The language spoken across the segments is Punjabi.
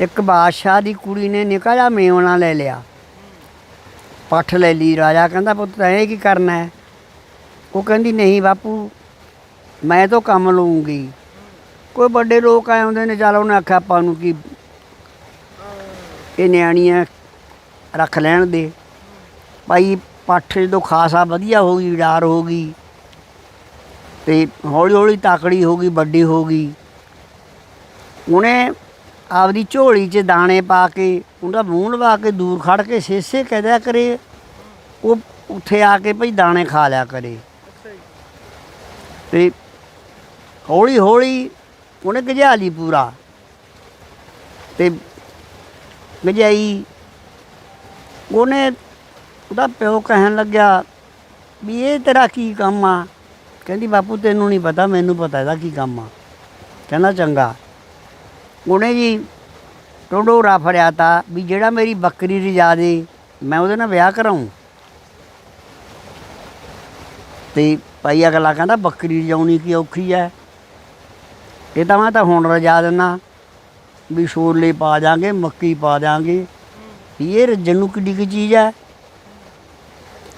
ਇੱਕ ਬਾਦਸ਼ਾਹ ਦੀ ਕੁੜੀ ਨੇ ਨਿਕਾ ਜਿਹਾ ਮੇਵਣਾ ਲੈ ਲਿਆ। ਪੱਠ ਲੈ ਲਈ, ਰਾਜਾ ਕਹਿੰਦਾ, ਪੁੱਤ ਤੈਂ ਇਹ ਕੀ ਕਰਨਾ ਹੈ? ਉਹ ਕਹਿੰਦੀ, ਨਹੀਂ ਬਾਪੂ, ਮੈਂ ਤਾਂ ਕੰਮ ਲਊਂਗੀ। ਕੋਈ ਵੱਡੇ ਲੋਕ ਆਏ ਹੁੰਦੇ ਨੇ, ਚੱਲ ਉਹਨੇ ਆਖਿਆ, ਆਪਾਂ ਨੂੰ ਕੀ ਇਹ ਨਿਆਣੀਆਂ ਰੱਖ ਲੈਣ ਦੇ। ਭਾਈ, ਪੱਠ ਜਦੋਂ ਖਾਸਾ ਵਧੀਆ ਹੋ ਗਈ ਡਾਰ ਹੋ ਗਈ, ਤੇ ਹੌਲੀ ਹੌਲੀ ਤਾਕੜੀ ਹੋ ਗਈ, ਵੱਡੀ ਹੋ ਗਈ। ਉਹਨੇ ਆਪਦੀ ਝੋਲੀ 'ਚ ਦਾਣੇ ਪਾ ਕੇ ਉਹਦਾ ਮੂੰਹ ਲਵਾ ਕੇ ਦੂਰ ਖੜ ਕੇ ਸੇਸੇ ਕਹਦਿਆ ਕਰੇ। ਉਹ ਉੱਥੇ ਆ ਕੇ ਭਈ ਦਾਣੇ ਖਾ ਲਿਆ ਕਰੇ। ਤੇ ਹੌਲੀ ਹੌਲੀ ਉਹਨੇ ਗਜਾ ਲਈ ਪੂਰਾ। ਤੇ ਗਜਾਈ ਉਹਨੇ ਉਹਦਾ ਪਿਓ ਕਹਿਣ ਲੱਗਿਆ ਵੀ ਇਹ ਤੇਰਾ ਕੀ ਕੰਮ ਆ? ਕਹਿੰਦੀ ਬਾਪੂ ਤੈਨੂੰ ਨਹੀਂ ਪਤਾ ਮੈਨੂੰ ਪਤਾ ਇਹਦਾ ਕੀ ਕੰਮ ਆ। ਕਹਿੰਦਾ ਚੰਗਾ। ਉਹਨੇ ਜੀ ਟੋਡੋਰਾ ਫੜਿਆ ਤਾ ਵੀ ਜਿਹੜਾ ਮੇਰੀ ਬੱਕਰੀ ਰਜਾ ਦੇ ਮੈਂ ਉਹਦੇ ਨਾਲ ਵਿਆਹ ਕਰਾਉਂ ਤੇ ਭਾਈ ਅਗਲਾ ਕਹਿੰਦਾ, ਬੱਕਰੀ ਰਜਾਉਣੀ ਕੀ ਔਖੀ ਐ? ਇਹ ਤਾਂ ਮੈਂ ਤਾਂ ਹੁਣ ਰਜਾ ਦਿੰਨਾ ਵੀ ਛੋਲੇ ਪਾ ਦਾਂਗੇ ਮੱਕੀ ਪਾ ਦਾਂਗੇ ਇਹ ਰੱਜਣ ਨੂੰ ਕਿੱਡੀ ਕੀ ਚੀਜ਼ ਐ?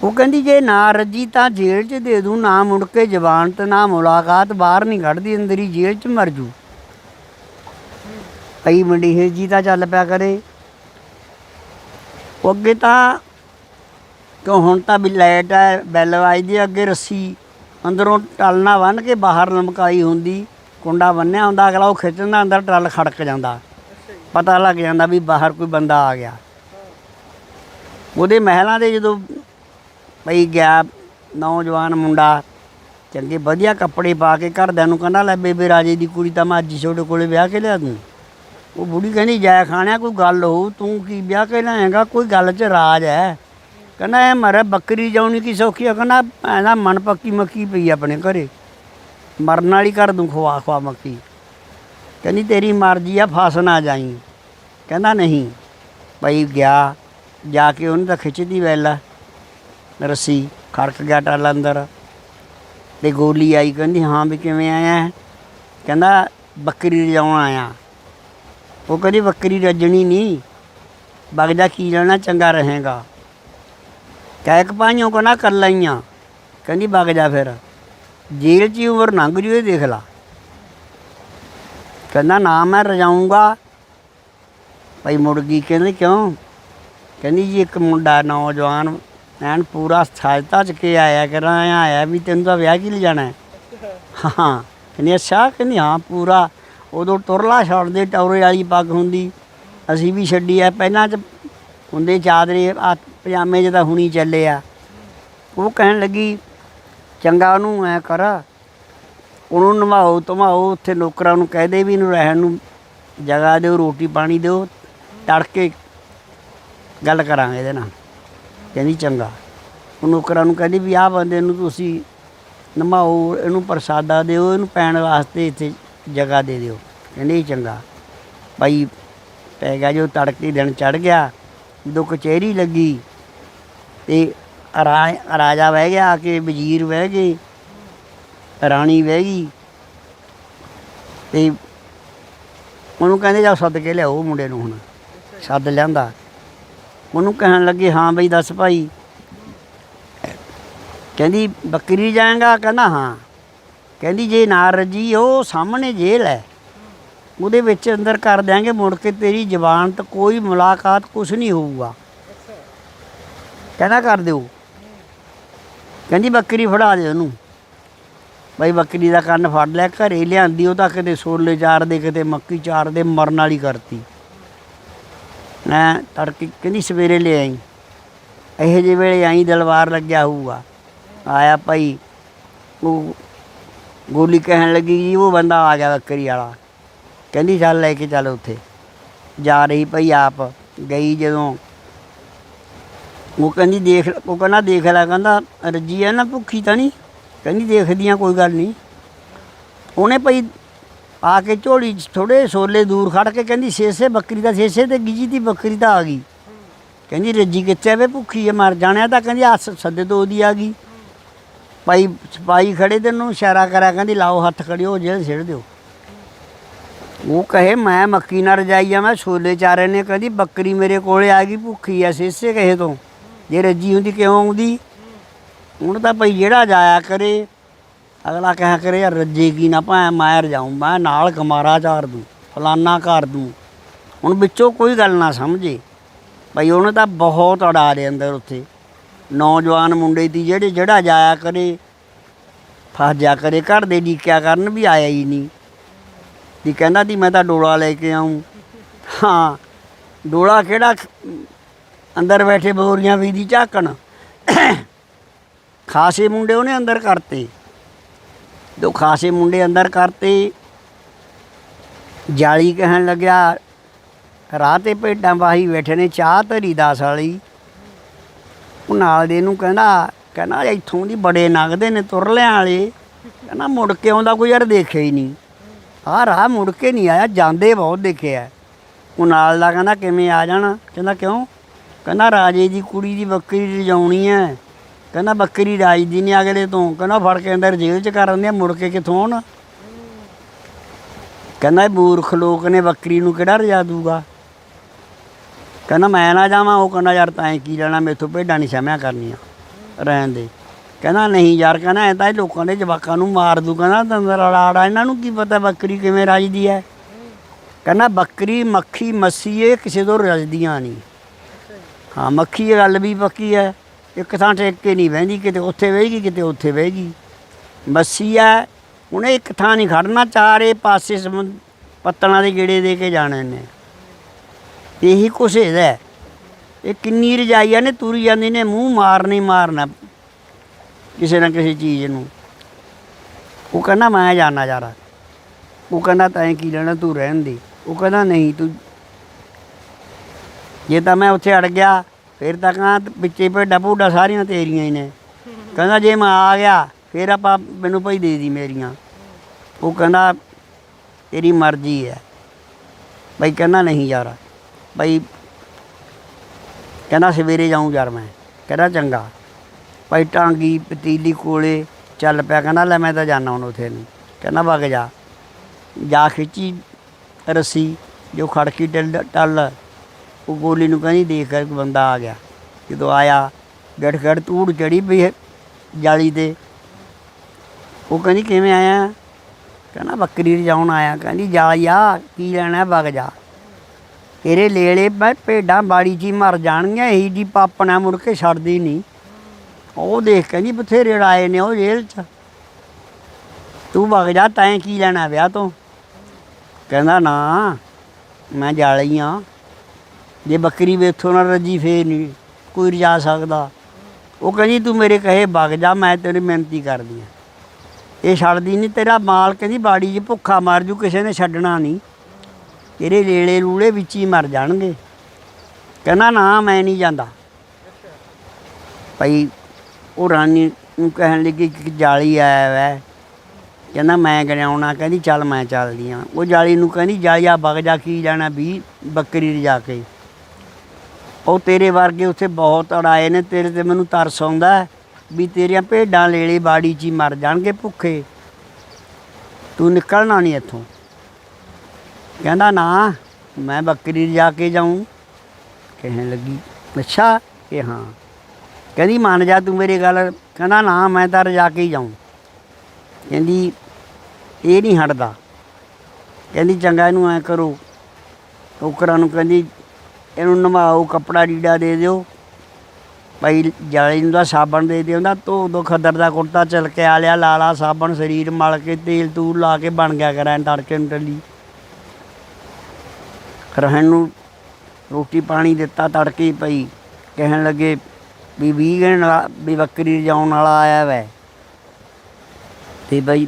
ਉਹ ਕਹਿੰਦੀ, ਜੇ ਨਾ ਰੱਜੀ ਤਾਂ ਜੇਲ੍ਹ 'ਚ ਦੇ ਦੂੰ, ਨਾ ਮੁੜ ਕੇ ਜ਼ਬਾਨ ਨਾ ਮੁਲਾਕਾਤ, ਬਾਹਰ ਨਹੀਂ ਕੱਢਦੀ, ਅੰਦਰ ਹੀ ਜੇਲ੍ਹ 'ਚ ਮਰ ਜੂ। ਕਈ ਮੰਡੀਹੇ ਜੀ ਤਾਂ ਚੱਲ ਪਿਆ ਕਰੇ। ਉਹ ਅੱਗੇ ਤਾਂ ਕਿਉਂ ਹੁਣ ਤਾਂ ਵੀ ਲਾਈਟ ਹੈ, ਬੈਲ ਵੱਜਦੀ ਅੱਗੇ ਰੱਸੀ। ਅੰਦਰੋਂ ਟਲਣਾ ਬੰਨ ਕੇ ਬਾਹਰ ਲਮਕਾਈ ਹੁੰਦੀ, ਕੁੰਡਾ ਬੰਨਿਆ ਹੁੰਦਾ, ਅਗਲਾ ਉਹ ਖਿੱਚਣ ਦਾ ਅੰਦਰ ਟਰਲ ਖੜਕ ਜਾਂਦਾ। ਪਤਾ ਲੱਗ ਜਾਂਦਾ ਵੀ ਬਾਹਰ ਕੋਈ ਬੰਦਾ ਆ ਗਿਆ। ਉਹਦੇ ਮਹਿਲਾਂ ਦੇ ਜਦੋਂ ਪਈ ਗਿਆ ਨੌਜਵਾਨ ਮੁੰਡਾ, ਚੰਗੇ ਵਧੀਆ ਕੱਪੜੇ ਪਾ ਕੇ ਘਰਦਿਆਂ ਨੂੰ ਕਹਿੰਦਾ, ਲੈ ਬੇਬੇ ਰਾਜੇ ਦੀ ਕੁੜੀ ਤਾਂ ਮੈਂ ਅੱਜ ਛੋਟੇ ਤੁਹਾਡੇ ਕੋਲੇ ਵਿਆਹ ਕੇ ਲਿਆ ਦੂੰ। ਉਹ ਬੁੜੀ ਕਹਿੰਦੀ, ਜੈ ਖਾਣਿਆ, ਕੋਈ ਗੱਲ ਹੋਊ, ਤੂੰ ਕੀ ਵਿਆਹ ਕੇ ਲਿਆਏਗਾ? ਕੋਈ ਗੱਲ 'ਚ ਰਾਜ ਹੈ। ਕਹਿੰਦਾ, ਇਹ ਮਰੇ ਬੱਕਰੀ ਜਾਉਣੀ ਕੀ ਸੌਖੀ ਆ? ਕਹਿੰਦਾ ਐਨਾ ਮਨ ਪੱਕੀ ਮੱਕੀ ਪਈ ਆਪਣੇ ਘਰੇ। ਮਰਨ ਵਾਲੀ ਕਰ ਦੂੰ ਖਵਾ ਖਵਾ ਮੱਕੀ। ਕਹਿੰਦੀ, ਤੇਰੀ ਮਰਜ਼ੀ ਆ, ਫਸ ਨਾ ਜਾਈ। ਕਹਿੰਦਾ, ਨਹੀਂ। ਭਾਈ ਗਿਆ, ਜਾ ਕੇ ਉਹਨੂੰ ਤਾਂ ਖਿੱਚਦੀ ਵੈਲਾ। ਰੱਸੀ, ਖੜਕ ਗਿਆ ਟਾਲਾ ਅੰਦਰ। ਤੇ ਗੋਲੀ ਆਈ, ਕਹਿੰਦੀ, ਹਾਂ ਵੀ ਕਿਵੇਂ ਆਇਆ? ਕਹਿੰਦਾ, ਬੱਕਰੀ ਰਜਾਉਣ ਆਇਆ। ਉਹ ਕਹਿੰਦੀ ਬੱਕਰੀ ਰੱਜਣੀ ਨਹੀਂ। ਬਗਦਾ ਕੀ ਲੈਣਾ, ਚੰਗਾ ਰਹੇਗਾ। ਕਹਿ ਕਪਾਈਆਂ ਕੋ ਨਾ ਕਰ ਲਈਆਂ। ਕਹਿੰਦੀ ਵਗ ਜਾ ਫਿਰ। ਜੇਲ੍ਹ 'ਚ ਹੀ ਉਮਰ ਲੰਘ ਜੂ ਇਹ ਦੇਖ ਲਾ। ਕਹਿੰਦਾ ਨਾ ਮੈਂ ਰਜਾਊਂਗਾ। ਭਾਈ ਮੁੜ ਗਈ ਕਹਿੰਦੀ ਕਿਉਂ? ਕਹਿੰਦੀ ਜੀ ਇੱਕ ਮੁੰਡਾ ਨੌਜਵਾਨ ਐਨ ਪੂਰਾ ਸਾਜਤਾ ਚ ਕੇ ਆਇਆ ਕਰਾਂ ਆਇਆ ਵੀ ਤੈਨੂੰ ਤਾਂ ਵਿਆਹ ਕੀ ਲਿਜਾਣਾ ਹੈ ਹਾਂ, ਕਹਿੰਦੀ ਅੱਛਾ, ਕਹਿੰਦੀ ਹਾਂ ਪੂਰਾ। ਉਦੋਂ ਤੁਰਲਾ ਛੱਡਦੇ, ਟੌਰੇ ਵਾਲੀ ਪੱਗ ਹੁੰਦੀ। ਅਸੀਂ ਵੀ ਛੱਡੀ ਆ। ਪਹਿਲਾਂ ਚ ਹੁੰਦੇ ਚਾਦਰੇ, ਆ ਪਜਾਮੇ ਜਿਹਦਾ ਹੁਣੀ ਚੱਲੇ ਆ। ਉਹ ਕਹਿਣ ਲੱਗੀ, ਚੰਗਾ ਉਹਨੂੰ ਐ ਕਰ। ਉਹਨੂੰ ਨਵਾਓ, ਧਵਾਓ, ਉੱਥੇ ਨੌਕਰਾਂ ਨੂੰ ਕਹਦੇ ਵੀ ਇਹਨੂੰ ਰਹਿਣ ਨੂੰ। ਜਗ੍ਹਾ ਦਿਓ, ਰੋਟੀ ਪਾਣੀ ਦਿਓ, ਤੜਕੇ ਗੱਲ ਕਰਾਂਗੇ ਇਹਦੇ ਨਾਲ। ਕਹਿੰਦੀ, ਚੰਗਾ। ਉਹ ਨੌਕਰਾਂ ਨੂੰ ਕਹਿੰਦੀ ਵੀ, ਆਹ ਬੰਦੇ ਨੂੰ ਤੁਸੀਂ ਨਮਾਓ ਇਹਨੂੰ ਪ੍ਰਸਾਦਾ ਦਿਓ, ਇਹਨੂੰ ਪੈਣ ਵਾਸਤੇ ਇੱਥੇ ਜਗ੍ਹਾ ਦੇ ਦਿਓ। ਕਹਿੰਦੀ ਚੰਗਾ। ਭਾਈ ਪੈ ਗਿਆ ਜੋ ਤੜਕੇ ਦਿਨ ਚੜ ਗਿਆ, ਜਦੋਂ ਕਚਹਿਰੀ ਲੱਗੀ ਤੇ ਰਾਜਾ ਬਹਿ ਗਿਆ, ਆ ਕੇ ਵਜ਼ੀਰ ਬਹਿ ਗਏ, ਰਾਣੀ ਬਹਿ ਗਈ ਤੇ ਉਹਨੂੰ ਕਹਿੰਦੇ ਜਾ ਸੱਦ ਕੇ ਲਿਆਓ ਮੁੰਡੇ ਨੂੰ ਹੁਣ, ਸੱਦ ਲਿਆਂਦਾ। ਉਹਨੂੰ ਕਹਿਣ ਲੱਗੇ, ਹਾਂ ਬਈ ਦੱਸ ਭਾਈ। ਕਹਿੰਦੀ, ਬੱਕਰੀ ਜਾਏਗਾ? ਕਹਿੰਦਾ, ਹਾਂ। ਕਹਿੰਦੀ ਜੇ ਨਾ ਰਜੀ, ਉਹ ਸਾਹਮਣੇ ਜੇਲ੍ਹ ਹੈ। ਉਹਦੇ ਵਿੱਚ ਅੰਦਰ ਕਰ ਦਿਆਂਗੇ, ਮੁੜ ਕੇ ਤੇਰੀ ਜ਼ਬਾਨ ਤੇ ਕੋਈ ਮੁਲਾਕਾਤ ਕੁਛ ਨਹੀਂ ਹੋਊਗਾ। ਕਹਿੰਦਾ ਕਰ ਦਿਓ। ਕਹਿੰਦੀ ਬੱਕਰੀ ਫੜਾ ਦੇ ਉਹਨੂੰ। ਬਈ ਬੱਕਰੀ ਦਾ ਕੰਨ ਫੜ ਲਿਆ, ਘਰੇ ਲਿਆਂਦੀ, ਉਹ ਤਾਂ ਕਿਤੇ ਸੋਲੇ ਚਾਰ ਦੇ, ਕਿਤੇ ਮੱਕੀ ਚਾਰ ਦੇ ਮਰਨ ਵਾਲੀ ਕਰਤੀ। ਮੈਂ ਤੜਕੇ, ਕਹਿੰਦੀ ਸਵੇਰੇ ਲੈ ਆਈ। ਇਹੋ ਜਿਹੇ ਵੇਲੇ ਆਈ, ਦਲਵਾਰ ਲੱਗਿਆ ਹੋਊਗਾ। ਆਇਆ ਭਾਈ, ਉਹ ਗੋਲੀ ਕਹਿਣ ਲੱਗੀ ਜੀ, ਉਹ ਬੰਦਾ ਆ ਗਿਆ ਬੱਕਰੀ ਵਾਲਾ। ਕਹਿੰਦੀ, ਚੱਲ ਲੈ ਕੇ ਚੱਲ ਉੱਥੇ। ਜਾ ਰਹੀ ਭਈ ਆਪ, ਗਈ ਜਦੋਂ। ਉਹ ਕਹਿੰਦੀ, ਦੇਖ ਉਹ ਕਹਿੰਦਾ, ਦੇਖ ਲੈ, ਕਹਿੰਦਾ, ਰੱਜੀ ਆ ਨਾ ਭੁੱਖੀ ਤਾਂ ਨਹੀਂ। ਕਹਿੰਦੀ, ਦੇਖਦੀਆਂ ਕੋਈ ਗੱਲ ਨਹੀਂ। ਉਹਨੇ ਭਈ ਆ ਕੇ ਝੋਲੀ 'ਚ ਥੋੜੇ ਸੋਲੇ ਦੂਰ ਖੜ ਕੇ ਕਹਿੰਦੀ ਸੇਸੇ ਬੱਕਰੀ ਦਾ ਸੇਸੇ ਤੇ ਗਿਜੀ ਦੀ ਬੱਕਰੀ ਤਾਂ ਆ ਗਈ। ਕਹਿੰਦੀ, ਰੱਜੀ ਕਿੱਥੇ ਵੇ, ਭੁੱਖੀ ਹੈ ਮਰ ਜਾਣਿਆ ਤਾਂ। ਕਹਿੰਦੀ, ਆਸ ਸੱਦੇ ਤੋਂ ਉਹਦੀ ਆ ਗਈ। ਭਾਈ ਸਿਪਾਹੀ ਖੜੇ ਤੇ ਉਹਨੂੰ ਇਸ਼ਾਰਾ ਕਰਿਆ ਕਹਿੰਦੀ, ਲਾਓ ਹੱਥ ਖੜਿਓ, ਜੇਲ੍ਹ ਛੇੜ ਦਿਓ। ਉਹ ਕਹੇ, ਮੈਂ ਮੱਕੀ ਨਾਲ ਰਜਾਈ ਆ, ਮੈਂ ਛੋਲੇ ਚਾਰੇ ਨੇ ਕਹਿੰਦੀ, ਬੱਕਰੀ ਮੇਰੇ ਕੋਲੇ ਆ ਗਈ, ਭੁੱਖੀ ਐ, ਸੇਸੇ ਕਹੇ ਤੋਂ। ਜੇ ਰੱਜੀ ਹੁੰਦੀ, ਕਿਉਂ ਆਉਂਦੀ? ਹੁਣ ਤਾਂ ਭਈ ਜਿਹੜਾ ਜਾਇਆ ਕਰੇ, ਅਗਲਾ ਕਹਿਆ ਕਰੇ, ਯਾਰ ਰੱਜੇਗੀ ਨਾ ਭਾਵੇਂ, ਮੈਂ ਰਜਾਊਂ, ਮੈਂ ਨਾਲ ਕਮਾਰਾ ਚਾਰ ਦੂੰ, ਫਲਾਨਾ ਕਰ ਦੂੰ। ਹੁਣ ਵਿੱਚੋਂ ਕੋਈ ਗੱਲ ਨਾ ਸਮਝੇ। ਭਈ ਉਹਨੇ ਤਾਂ ਬਹੁਤ ਅੜਾ ਦੇ ਅੰਦਰ ਉੱਥੇ। ਨੌਜਵਾਨ ਮੁੰਡੇ ਦੀ ਜਿਹੜੇ ਜਿਹੜਾ ਜਾਇਆ ਕਰੇ, ਫਸ ਜਾ ਕਰੇ, ਘਰ ਦੇ ਡੀਕਿਆ ਕਰਨ ਵੀ ਆਇਆ ਹੀ ਨਹੀਂ। ਦੀ ਕਹਿੰਦਾ ਦੀ ਮੈਂ ਤਾਂ ਡੋਲਾ ਲੈ ਕੇ ਆਉਂ ਹਾਂ, ਡੋਲਾ ਕਿਹੜਾ ਅੰਦਰ ਬੈਠੇ ਬੋਰੀਆਂ ਵੀ ਦੀ ਝਾਕਣ। ਖਾਸੇ ਮੁੰਡੇ ਉਹਨੇ ਅੰਦਰ ਕਰਤੇ। ਦੋ ਖਾਸੇ ਮੁੰਡੇ ਅੰਦਰ ਕਰਤੇ। ਜਾਲੀ ਕਹਿਣ ਲੱਗਿਆ, ਰਾਹ ਤੇ ਭੇਡਾਂ ਵਾਹੀ ਬੈਠੇ ਨੇ, ਚਾਹ ਧਰੀ ਦਸ ਵਾਲੀ। ਉਹ ਨਾਲ ਦੇ ਨੂੰ ਕਹਿੰਦਾ ਕਹਿੰਦਾ ਇੱਥੋਂ ਦੀ ਬੜੇ ਨਗਦੇ ਨੇ ਤੁਰਲਿਆਂ ਵਾਲੇ। ਕਹਿੰਦਾ, ਮੁੜ ਕੇ ਆਉਂਦਾ ਕੋਈ ਯਾਰ ਦੇਖਿਆ ਹੀ ਨਹੀਂ। ਆਹ ਰਾਹ ਮੁੜ ਕੇ ਨਹੀਂ ਆਇਆ, ਜਾਂਦੇ ਬਹੁਤ ਦੇਖਿਆ। ਉਹ ਨਾਲ ਦਾ ਕਹਿੰਦਾ, ਕਿਵੇਂ ਆ ਜਾਣਾ? ਕਹਿੰਦਾ, ਕਿਉਂ? ਕਹਿੰਦਾ, ਰਾਜੇ ਦੀ ਕੁੜੀ ਦੀ ਬੱਕਰੀ ਰਜਾਉਣੀ ਹੈ ਕਹਿੰਦਾ, ਬੱਕਰੀ ਰਾਜ ਦੀ ਨਹੀਂ ਅਗਲੇ ਤੋਂ। ਕਹਿੰਦਾ ਫੜ ਕੇ ਅੰਦਰ ਜੇਲ੍ਹ 'ਚ ਕਰ ਦਿੰਦੇ ਆ, ਮੁੜ ਕੇ ਕਿੱਥੋਂ ਆਉਣ? ਕਹਿੰਦਾ, ਇਹ ਮੂਰਖ ਲੋਕ ਨੇ, ਬੱਕਰੀ ਨੂੰ ਕਿਹੜਾ ਰਜਾ ਦੂਗਾ? ਕਹਿੰਦਾ ਮੈਂ ਨਾ ਜਾਵਾਂ, ਉਹ ਕਹਿੰਦਾ ਯਾਰ ਤੈਂ ਕੀ ਲੈਣਾ ਮੇਥੋਂ ਭੇਡਾਂ ਨਹੀਂ ਸਮਿਆ ਕਰਨੀਆਂ ਰਹਿਣ ਦੇ। ਕਹਿੰਦਾ ਨਹੀਂ ਯਾਰ, ਕਹਿੰਦਾ ਐ ਤਾਂ ਇਹ ਲੋਕਾਂ ਦੇ ਜਵਾਕਾਂ ਨੂੰ ਮਾਰ ਦੂ, ਕਹਿੰਦਾ ਦੰਦਰ ਆੜਾ, ਇਹਨਾਂ ਨੂੰ ਕੀ ਪਤਾ ਬੱਕਰੀ ਕਿਵੇਂ ਰਜਦੀ ਹੈ ਕਹਿੰਦਾ ਬੱਕਰੀ, ਮੱਖੀ, ਮੱਸੀ ਇਹ ਕਿਸੇ ਤੋਂ ਰਜਦੀਆਂ ਨਹੀਂ। ਹਾਂ, ਮੱਖੀ ਗੱਲ ਵੀ ਪੱਕੀ ਹੈ ਇੱਕ ਥਾਂ ਟੇਕ ਕੇ ਨਹੀਂ ਬਹਿੰਦੀ, ਕਿਤੇ ਉੱਥੇ ਬਹਿਗੀ, ਕਿਤੇ ਉੱਥੇ ਬਹਿਗੀ। ਮੱਸੀ ਹੈ ਉਹਨੇ ਇੱਕ ਥਾਂ ਨਹੀਂ ਖੜਨਾ, ਚਾਰੇ ਪਾਸੇ ਸਮੁੰ- ਪੱਤਣਾ ਦੇ ਗੇੜੇ ਦੇ ਕੇ ਜਾਣੇ ਨੇ। ਇਹੀ ਕੁਛ ਇਹਦਾ ਹੈ। ਇਹ ਕਿੰਨੀ ਰਜਾਈਆਂ ਨੇ ਤੁਰੀ ਜਾਂਦੀ ਨੇ ਮੂੰਹ ਮਾਰ ਮਾਰਨਾ ਕਿਸੇ ਨਾ ਕਿਸੇ ਚੀਜ਼ ਨੂੰ। ਉਹ ਕਹਿੰਦਾ, ਮੈਂ ਜਾਣਾ ਯਾਰਾ ਉਹ ਕਹਿੰਦਾ, ਤੈਂ ਕੀ ਲੈਣਾ ਤੂੰ ਰਹਿਣ ਦੇ। ਉਹ ਕਹਿੰਦਾ, ਨਹੀਂ, ਤੂੰ ਜੇ ਤਾਂ ਮੈਂ ਉੱਥੇ ਅੜ ਗਿਆ, ਫਿਰ ਤਾਂ ਕਹਾਂ ਵਿੱਚੇ ਭੇਡਾਂ ਭੂਡਾਂ ਸਾਰੀਆਂ ਤੇਰੀਆਂ ਹੀ ਨੇ। ਕਹਿੰਦਾ, ਜੇ ਮੈਂ ਆ ਗਿਆ, ਫਿਰ ਆਪਾਂ ਮੈਨੂੰ ਭਾਈ ਦੇ ਦੀ ਮੇਰੀਆਂ। ਉਹ ਕਹਿੰਦਾ, ਤੇਰੀ ਮਰਜ਼ੀ ਹੈ। ਬਈ ਕਹਿੰਦਾ, ਨਹੀਂ ਯਾਰ ਬਈ ਕਹਿੰਦਾ ਸਵੇਰੇ ਜਾਊਂ ਯਾਰ ਮੈਂ। ਕਹਿੰਦਾ ਚੰਗਾ। ਭਾਈ ਟਾਂਗੀ, ਪਤੀਲੀ ਕੋਲੇ ਚੱਲ ਪਿਆ। ਕਹਿੰਦਾ ਲੈ ਮੈਂ ਤਾਂ ਜਾਣਾ ਹੁਣ ਉਥੇ ਨੂੰ। ਕਹਿੰਦਾ ਵਗ ਜਾ। ਜਾ ਖਿੱਚੀ ਰੱਸੀ, ਜੋ ਖੜਕੀ ਟੱਲ ਟੱਲ। ਉਹ ਗੋਲੀ ਨੂੰ ਕਹਿੰਦੀ ਦੇਖ ਕੇ ਬੰਦਾ ਆ ਗਿਆ। ਜਦੋਂ ਆਇਆ ਗੜ ਗੜ ਤੂੜ ਚੜੀ ਪਈ ਜਾਲੀ ਤੇ। ਉਹ ਕਹਿੰਦੀ ਕਿਵੇਂ ਆਇਆ? ਕਹਿੰਦਾ ਬੱਕਰੀ ਰਜਾਉਣ ਆਇਆ। ਕਹਿੰਦੀ ਜਾ ਯਾ ਕੀ ਲੈਣਾ ਵਗ ਜਾ। ਤੇਰੇ ਲੇਲੇ ਮੈਂ ਭੇਡਾਂ ਬਾੜੀ 'ਚ ਹੀ ਮਰ ਜਾਣਗੀਆਂ, ਇਹੀ ਜੀ ਪਾਪਣਾ ਮੁੜ ਕੇ ਛੱਡਦੀ ਨਹੀਂ। ਉਹ ਦੇਖ ਕਹਿੰਦੀ, ਬਥੇਰੇ ਰਾਏ ਨੇ ਉਹ ਜੇਲ੍ਹ 'ਚ। ਤੂੰ ਵਗ ਜਾ, ਤੈਂ ਕੀ ਲੈਣਾ ਵਿਆਹ ਤੋਂ? ਕਹਿੰਦਾ, ਨਾ, ਮੈਂ ਜਾਲੀ ਆ। ਜੇ ਬੱਕਰੀ ਵੇਥੋਂ ਨਾ ਰੱਜੀ, ਫੇਰ ਨਹੀਂ, ਕੋਈ ਰਜਾ ਸਕਦਾ। ਉਹ ਕਹਿੰਦੀ, ਤੂੰ ਮੇਰੇ ਕਹੇ ਵਗ ਜਾ, ਮੈਂ ਤੇਰੀ ਮਿਹਨਤੀ ਕਰਦੀ ਆ। ਇਹ ਛੱਡਦੀ ਨਹੀਂ, ਤੇਰਾ ਮਾਲ ਕਹਿੰਦੀ, ਬਾੜੀ 'ਚ ਭੁੱਖਾ ਮਾਰ ਜੂ, ਕਿਸੇ ਨੇ ਛੱਡਣਾ ਨਹੀਂ। ਤੇਰੇ ਲੇਲੇ ਲੂਲੇ ਵਿੱਚ ਹੀ ਮਰ ਜਾਣਗੇ। ਕਹਿੰਦਾ, ਨਾ, ਮੈਂ ਨਹੀਂ ਜਾਂਦਾ। ਭਾਈ, ਉਹ ਰਾਣੀ ਨੂੰ ਕਹਿਣ ਲੱਗੀ ਕਿ ਜਾਲੀ ਆਇਆ ਵੈ। ਕਹਿੰਦਾ, ਮੈਂ ਗਣਾਉਣਾ ਕਹਿੰਦੀ, ਚੱਲ, ਮੈਂ ਚੱਲਦੀ ਆ। ਉਹ ਜਾਲੀ ਨੂੰ ਕਹਿੰਦੀ ਜਾਲੀਆ ਬਗ ਜਾ, ਕੀ ਜਾਣਾ ਵੀ ਬੱਕਰੀ ਰਜਾ ਕੇ। ਉਹ ਤੇਰੇ ਵਰਗੇ ਉੱਥੇ ਬਹੁਤ ਅੜਾਏ ਨੇ। ਤੇਰੇ ਤੇ ਮੈਨੂੰ ਤਰਸ ਆਉਂਦਾ ਵੀ ਤੇਰੀਆਂ ਭੇਡਾਂ ਲੇਲੇ ਬਾੜੀ 'ਚ ਹੀ ਮਰ ਜਾਣਗੇ ਭੁੱਖੇ। ਤੂੰ ਨਿਕਲਣਾ ਨਹੀਂ ਇੱਥੋਂ। ਕਹਿੰਦਾ, ਨਾ, ਮੈਂ ਬੱਕਰੀ ਜਾ ਕੇ ਜਾਊਂ। ਕਹਿਣ ਲੱਗੀ, ਅੱਛਾ? ਕਿ ਹਾਂ। ਕਹਿੰਦੀ, ਮੰਨ ਜਾ ਤੂੰ ਮੇਰੀ ਗੱਲ। ਕਹਿੰਦਾ, ਨਾ, ਮੈਂ ਤਾਂ ਰਜਾ ਕੇ ਹੀ ਜਾਊਂ। ਕਹਿੰਦੀ, ਇਹ ਨਹੀਂ ਹਟਦਾ। ਕਹਿੰਦੀ, ਚੰਗਾ, ਇਹਨੂੰ ਐ ਕਰੋ। ਟੋਕਰਾਂ ਨੂੰ ਕਹਿੰਦੀ, ਇਹਨੂੰ ਨਵਾਓ, ਕੱਪੜਾ ਡੀੜਾ ਦੇ ਦਿਓ। ਭਾਈ, ਜਾਲੀ ਨੂੰ ਦਾ ਸਾਬਣ ਦੇ ਦਿਓ ਨਾ, ਧੋ ਦੋ ਖੱਦਰ ਦਾ ਕੁੜਤਾ ਚਲ ਕੇ ਆ ਲਿਆ ਲਾਲਾ ਸਾਬਣ, ਸਰੀਰ ਮਲ ਕੇ, ਤੇਲ ਤੂਲ ਲਾ ਕੇ ਬਣ ਗਿਆ ਕਰਾਂ ਤੜਕੇ ਨੂੰ ਟੱਲੀ। ਰਹਿਣ ਨੂੰ ਰੋਟੀ ਪਾਣੀ ਦਿੱਤਾ, ਤੜਕੇ ਪਈ। ਕਹਿਣ ਲੱਗੇ ਵੀ ਵੀਗਣ ਵੀ ਬੱਕਰੀ ਰਜਾਉਣ ਵਾਲਾ ਆਇਆ ਵੈ। ਤੇ ਬਈ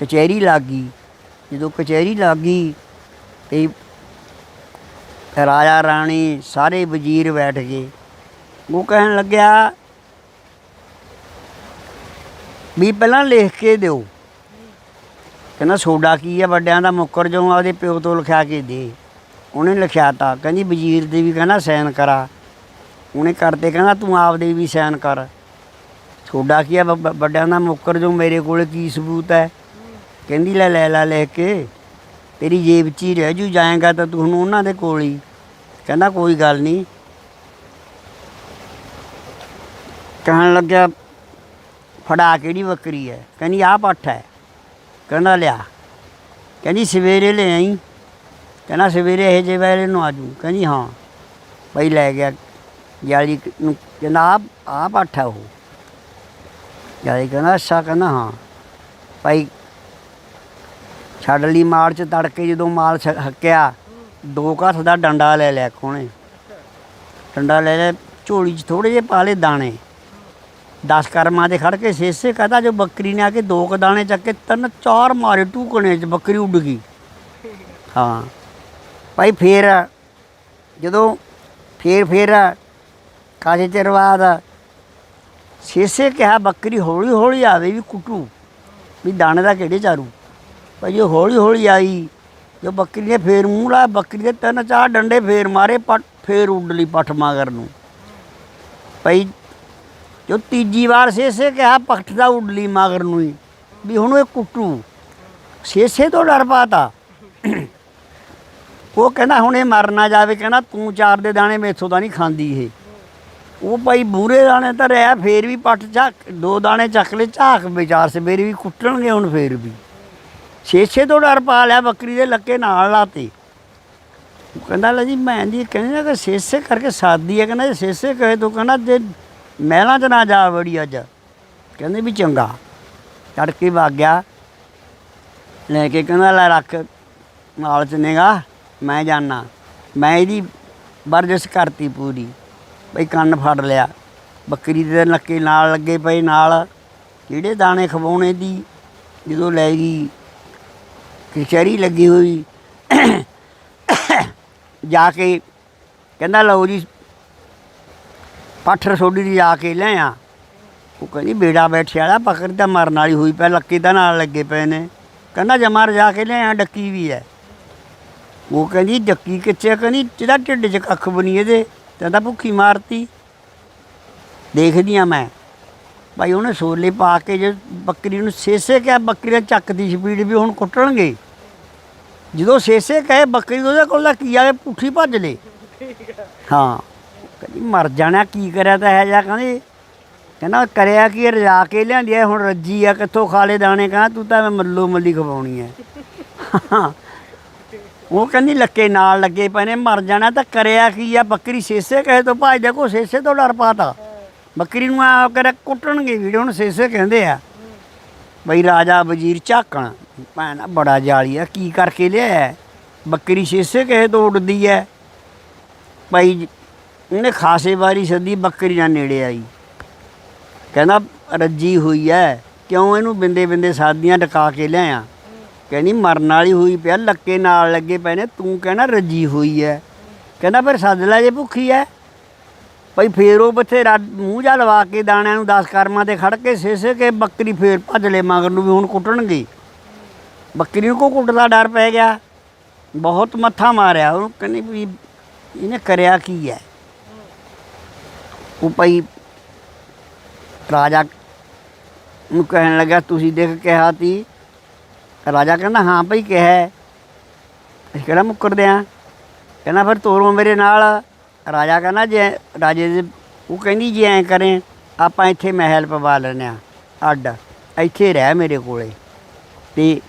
ਕਚਹਿਰੀ ਲੱਗ ਗਈ। ਜਦੋਂ ਕਚਹਿਰੀ ਲੱਗ ਗਈ ਤੇ ਰਾਜਾ ਰਾਣੀ, ਸਾਰੇ ਵਜ਼ੀਰ ਬੈਠ ਗਏ। ਉਹ ਕਹਿਣ ਲੱਗਿਆ ਵੀ ਪਹਿਲਾਂ ਲਿਖ ਕੇ ਦਿਓ। ਕਹਿੰਦਾ ਸੋਡਾ ਕੀ ਹੈ ਵੱਡਿਆਂ ਦਾ ਮੁੱਕਰ ਜੋ ਆਪਦੇ ਪਿਓ ਤੋਂ ਲਿਖਾ ਕੇ ਦੇ। ਉਹਨੇ ਲਿਖਿਆ ਤਾ, ਕਹਿੰਦੀ ਵਜ਼ੀਰ ਦੇ ਵੀ ਕਹਿੰਦਾ ਸਾਈਨ ਕਰਾ। ਉਹਨੇ ਕਰਤੇ, ਕਹਿੰਦਾ ਤੂੰ ਆਪਦੇ ਵੀ ਸਾਈਨ ਕਰ। ਸੋਡਾ ਕੀ ਹੈ ਵੱਡਿਆਂ ਦਾ ਮੁੱਕਰ ਜੋ ਮੇਰੇ ਕੋਲ ਕੀ ਸਬੂਤ ਹੈ? ਕਹਿੰਦੀ ਲੈ ਲੈ ਲੈ ਲਿਖ ਕੇ, ਤੇਰੀ ਜੇਬ 'ਚ ਹੀ ਰਹਿ ਜੂ, ਜਾਏਗਾ ਤਾਂ ਤੂੰ ਹੁਣ ਉਹਨਾਂ ਦੇ ਕੋਲ ਹੀ। ਕਹਿੰਦਾ ਕੋਈ ਗੱਲ ਨਹੀਂ। ਕਹਿਣ ਲੱਗਿਆ, ਫੜਾ ਕਿਹੜੀ ਬੱਕਰੀ ਹੈ? ਕਹਿੰਦੀ ਆਹ ਪੱਠ ਹੈ। ਕਹਿੰਦਾ ਲਿਆ। ਕਹਿੰਦੀ ਸਵੇਰੇ ਲੈ ਆਈ। ਕਹਿੰਦਾ ਸਵੇਰੇ ਇਹ ਜੇ ਵੇਲੇ ਨੂੰ ਆਜੂ ਕਹਿੰਦੀ ਹਾਂ। ਬਈ ਲੈ ਗਿਆ ਯਾਲੀ ਨੂੰ ਕਹਿੰਦਾ ਆ ਆ ਪੱਠ ਉਹ। ਯਾਲੀ ਕਹਿੰਦਾ ਅੱਛਾ, ਕਹਿੰਦਾ ਹਾਂ। ਭਾਈ ਛੱਡ ਲਈ ਮਾਲ ਚ ਤੜਕੇ ਜਦੋਂ ਮਾਲ ਛ- ਹੱਕਿਆ, ਦੋ ਘੱਟ ਦਾ ਡੰਡਾ ਲੈ ਲਿਆ ਕੋਣੇ ਡੰਡਾ ਲੈ ਲਿਆ, ਝੋਲੀ ਚ ਥੋੜੇ ਜਿਹੇ ਪਾ ਲਏ ਦਾਣੇ। 10 ਕਰਮਾਂ ਦੇ ਖੜ ਕੇ ਸੇਸੇ ਕਹਦਾ ਜੋ ਬੱਕਰੀ ਨੇ ਆ ਕੇ ਦੋ ਕੁ ਦਾਣੇ ਚੱਕ ਕੇ ਤਿੰਨ ਚਾਰ ਮਾਰੇ ਟੂਕਣੇ ਚ ਬੱਕਰੀ ਉੱਡ ਗਈ। ਹਾਂ। ਭਾਈ ਫੇਰ ਜਦੋਂ ਫੇਰ ਫੇਰ ਕਾਜੇ ਚਿਰ ਬਾਅਦ ਸੇਸੇ ਕਿਹਾ ਬੱਕਰੀ ਹੌਲੀ ਹੌਲੀ ਆਵੇ ਵੀ ਕੁੱਟੂ, ਵੀ ਦਾਣੇ ਦਾ ਕਿਹੜੇ ਚਾਰੂ। ਭਾਈ ਉਹ ਹੌਲੀ ਹੌਲੀ ਆਈ, ਜੋ ਬੱਕਰੀ ਨੇ ਫੇਰ ਮੂੰਹ ਲਾ ਬੱਕਰੀ ਦੇ ਤਿੰਨ ਚਾਰ ਡੰਡੇ ਫੇਰ ਮਾਰੇ, ਪੱਟ ਫੇਰ ਉੱਡਲੀ ਪੱਠ ਮਾਗਰ ਨੂੰ। ਭਾਈ ਜੋ ਤੀਜੀ ਵਾਰ ਸੇਸੇ ਕਿਹਾ, ਪੱਠ ਦਾ ਉੱਡਲੀ ਮਾਗਰ ਨੂੰ ਹੀ, ਵੀ ਹੁਣ ਇਹ ਕੁੱਟੂ। ਸੇਸੇ ਤੋਂ ਡਰ ਪਾਤਾ। ਉਹ ਕਹਿੰਦਾ ਹੁਣ ਇਹ ਮਰ ਨਾ ਜਾਵੇ, ਕਹਿੰਦਾ ਤੂੰ ਚਾਰ ਦੇ ਦਾਣੇ ਮੇਥੋਂ ਤਾਂ ਨਹੀਂ ਖਾਂਦੀ ਇਹ। ਉਹ ਭਾਈ ਬੂਰੇ ਦਾਣੇ ਤਾਂ ਰਿਆ ਫੇਰ ਵੀ ਪੱਟ ਝਾਕ, ਦੋ ਦਾਣੇ ਚੱਕ ਲੈ ਝਾਕ ਵਿਚਾਰ ਸਵੇਰੇ ਵੀ ਕੁੱਟਣਗੇ ਹੁਣ ਫੇਰ ਵੀ। ਛੇ-ਛੇ ਤੋਂ ਡਰ ਪਾ ਲਿਆ, ਬੱਕਰੀ ਦੇ ਲੱਕੇ ਨਾਲ ਲਾਤੇ। ਉਹ ਕਹਿੰਦਾ, ਲੈ ਜੀ ਮੈਂ ਦੀ ਕਹਿੰਦਾ ਕਿ ਸੇਸੇ ਕਰਕੇ ਸਾਦੀ ਹੈ ਕਹਿੰਦਾ ਜੇ ਸੇਸੇ ਕਹੇ ਤੂੰ ਕਹਿੰਦਾ ਜੇ ਮਹਿਲਾਂ 'ਚ ਨਾ ਜਾ ਵੜੀ ਅੱਜ। ਕਹਿੰਦੇ ਵੀ ਚੰਗਾ। ਚੜ ਕੇ ਵਗ ਗਿਆ। ਲੈ ਕੇ ਕਹਿੰਦਾ, ਲੈ ਰੱਖ, ਨਾਲ ਚ ਚਨੇਗਾ ਮੈਂ ਜਾਣਾ ਮੈਂ ਇਹਦੀ ਵਰਜਿਸ਼ ਕਰਤੀ ਪੂਰੀ। ਬਈ ਕੰਨ ਫੜ ਲਿਆ। ਬੱਕਰੀ ਦੇ ਨੱਕੇ ਨਾਲ ਲੱਗੇ ਪਏ ਨਾਲ। ਜਿਹੜੇ ਦਾਣੇ ਖਵਾਉਣੇ ਦੀ ਜਦੋਂ ਲੈ ਗਈ, ਕਚਹਿਰੀ ਲੱਗੀ ਹੋਈ। ਜਾ ਕੇ ਕਹਿੰਦਾ, ਲਓ ਜੀ, ਪੱਠ ਰਸੋਡੀ ਦੀ ਜਾ ਕੇ ਲੈ ਆ। ਉਹ ਕਹਿੰਦੀ, ਬੇੜਾ ਬੈਠਿਆ ਵਾਲਾ, ਬੱਕਰੀ ਤਾਂ ਮਰਨ ਵਾਲੀ ਹੋਈ ਪਈ, ਲੱਕੀ ਤਾਂ ਨਾਲ ਲੱਗੇ ਪਏ ਨੇ। ਕਹਿੰਦਾ, ਜਮਾ ਰਜਾ ਕੇ ਲੈ ਆ, ਡੱਕੀ ਵੀ ਹੈ ਉਹ ਕਹਿੰਦੀ ਡੱਕੀ ਕਿੱਥੇ ਆ? ਕਹਿੰਦੀ ਜਿਹਦਾ ਢਿੱਡ 'ਚ ਕੱਖ ਬਣੀ ਇਹਦੇ ਕਹਿੰਦਾ ਭੁੱਖੀ ਮਾਰਤੀ। ਦੇਖਦੀ ਆ ਮੈਂ। ਭਾਈ ਉਹਨੇ ਸੋਲੇ ਪਾ ਕੇ ਜੇ ਬੱਕਰੀ ਨੂੰ ਸੇਸੇ ਕਿਹਾ ਬੱਕਰੀ ਨੇ ਚੱਕ ਦੀ ਸਪੀਡ ਵੀ ਹੁਣ ਕੁੱਟਣਗੇ। ਜਦੋਂ ਸੇਸੇ ਕਹੇ ਬੱਕਰੀ ਉਹਦੇ ਕੋਲ ਦਾ ਕੀ ਆਵੇ ਪੁੱਠੀ ਭੱਜ ਲੇ। ਹਾਂ। ਕਹਿੰਦੀ ਮਰ ਜਾਣਾ ਕੀ ਕਰਿਆ ਤਾਂ ਹੈ ਜਾ ਕਹਿੰਦੀ ਕਹਿੰਦਾ ਕਰਿਆ ਕੀ ਹੈ, ਰਜਾ ਕੇ ਲਿਆਂਦੀ ਹੈ ਹੁਣ ਰੱਜੀ ਆ ਕਿੱਥੋਂ ਖਾਲੇ ਦਾਣੇ? ਕਹਿੰਦਾ ਤੂੰ ਤਾਂ ਮੈਂ ਮੱਲੋ ਮੱਲੀ ਖਵਾਉਣੀ ਹੈ ਉਹ ਕਹਿੰਦੀ ਲੱਕੇ ਨਾਲ ਲੱਗੇ ਪਏ ਨੇ, ਮਰ ਜਾਣਾ ਤਾਂ ਕਰਿਆ ਕੀ ਆ? ਬੱਕਰੀ ਸੇਸੇ ਕਹੇ ਤੋਂ ਭਾਜ ਦੇਖੋ, ਸੇਸੇ ਤੋਂ ਡਰ ਪਾਤਾ। ਬੱਕਰੀ ਨੂੰ ਆ ਕਰ ਕੁੱਟਣਗੇ ਵੀਡੀਓ ਨੂੰ ਸੇਸੇ ਕਹਿੰਦੇ ਆ। ਬਈ ਰਾਜਾ ਵਜ਼ੀਰ ਝਾਕਣ, ਭੈਣ ਬੜਾ ਜਾਲੀ ਆ, ਕੀ ਕਰਕੇ ਲਿਆ ਬੱਕਰੀ ਸੇਸੇ ਕਹੇ ਤੋਂ ਉੱਡਦੀ ਐ। ਭਾਈ ਉਹਨੇ ਖਾਸੇ ਵਾਰੀ ਸੱਦੀ, ਬੱਕਰੀ ਨਾਲ ਨੇੜੇ ਆਈ। ਕਹਿੰਦਾ ਰੱਜੀ ਹੋਈ ਐ, ਕਿਉਂ ਇਹਨੂੰ ਬਿੰਦੇ ਬਿੰਦੇ ਸਾਦੀਆਂ ਡਕਾ ਕੇ ਲਿਆਇਆ? ਕਹਿੰਦੀ ਮਰਨ ਵਾਲੀ ਹੋਈ ਪਿਆ, ਲੱਕੇ ਨਾਲ ਲੱਗੇ ਪਏ ਨੇ, ਤੂੰ ਕਹਿਣਾ ਰੱਜੀ ਹੋਈ ਐ। ਕਹਿੰਦਾ ਫਿਰ ਸੱਦ ਲੈ ਜੇ ਭੁੱਖੀ ਐ। ਭਾਈ ਫੇਰ ਉਹ ਬਥੇਰਾ ਮੂੰਹ ਜਾ ਲਵਾ ਕੇ ਦਾਣਿਆਂ ਨੂੰ 10 ਕਰਮਾਂ ਤੇ ਖੜ ਕੇ ਸੇਸੇ ਕੇ ਬੱਕਰੀ ਫੇਰ ਭੱਜ ਲੈ ਮਗਰ ਨੂੰ ਵੀ ਹੁਣ ਕੁੱਟਣਗੇ। ਬੱਕਰੀ ਨੂੰ ਕੋ ਕੁੱਟਦਾ ਡਰ ਪੈ ਗਿਆ? ਬਹੁਤ ਮੱਥਾ ਮਾਰਿਆ ਉਹ ਕਹਿੰਦੀ ਵੀ ਇਹਨੇ ਕਰਿਆ ਕੀ ਹੈ ਉਹ ਭਾਈ ਰਾਜਾ ਨੂੰ ਕਹਿਣ ਲੱਗਾ ਤੁਸੀਂ ਦੇਖ ਕਿਹਾ ਤੀ ਰਾਜਾ ਕਹਿੰਦਾ, ਹਾਂ ਭਾਈ, ਕਿਹਾ ਅਸੀਂ ਕਿਹੜਾ ਮੁੱਕਰਦੇ ਆ ਕਹਿੰਦਾ, ਫਿਰ ਤੋਰੋ ਮੇਰੇ ਨਾਲ। ਰਾਜਾ ਕਹਿੰਦਾ, ਜੇ ਰਾਜੇ ਦੇ ਉਹ ਕਹਿੰਦੀ, ਜੇ ਐਂ ਕਰੇ, ਆਪਾਂ ਇੱਥੇ ਮਹਿਲ ਪਵਾ ਲੈਂਦੇ ਆ ਅੱਡ। ਇੱਥੇ ਰਹਿ ਮੇਰੇ ਕੋਲੇ। ਤੇ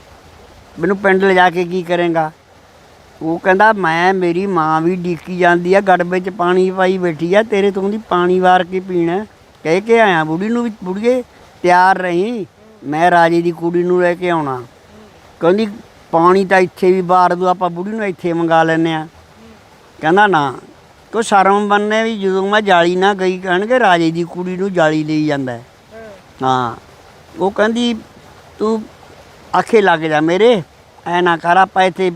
ਮੈਨੂੰ ਪਿੰਡ ਲਿਜਾ ਕੇ ਕੀ ਕਰੇਗਾ? ਉਹ ਕਹਿੰਦਾ, ਮੈਂ, ਮੇਰੀ ਮਾਂ ਵੀ ਡੀਕੀ ਜਾਂਦੀ ਆ ਗੜਬੇ 'ਚ ਪਾਣੀ ਪਾਈ ਬੈਠੀ ਆ, ਤੇਰੇ ਤੋਂ ਦੀ ਪਾਣੀ ਵਾਰ ਕੇ ਪੀਣਾ ਕਹਿ ਕੇ ਆਇਆ, ਬੁੜੀ ਨੂੰ ਵੀ, ਬੁੜੀਏ, ਤਿਆਰ ਰਹੀ। ਮੈਂ ਰਾਜੇ ਦੀ ਕੁੜੀ ਨੂੰ ਲੈ ਕੇ ਆਉਣਾ। ਕਹਿੰਦੀ ਪਾਣੀ ਤਾਂ ਇੱਥੇ ਵੀ ਬਾਰ ਦੂ ਆਪਾਂ ਬੁੜੀ ਨੂੰ ਇੱਥੇ ਮੰਗਾ ਲੈਨੇ ਆ ਕਹਿੰਦਾ ਨਾ ਕੋ ਸ਼ਰਮ ਬੰਨੇ ਵੀ ਜਦੋਂ ਮੈਂ ਜਾਲੀ ਨਾ ਗਈ ਕਹਿਣਗੇ ਰਾਜੇ ਦੀ ਕੁੜੀ ਨੂੰ ਜਾਲੀ ਲਈ ਜਾਂਦਾ ਹਾਂ। ਉਹ ਕਹਿੰਦੀ ਤੂੰ ਆਖੇ ਲੱਗ ਜਾ ਮੇਰੇ, ਐ ਨਾ ਕਰ, ਆਪਾਂ ਇੱਥੇ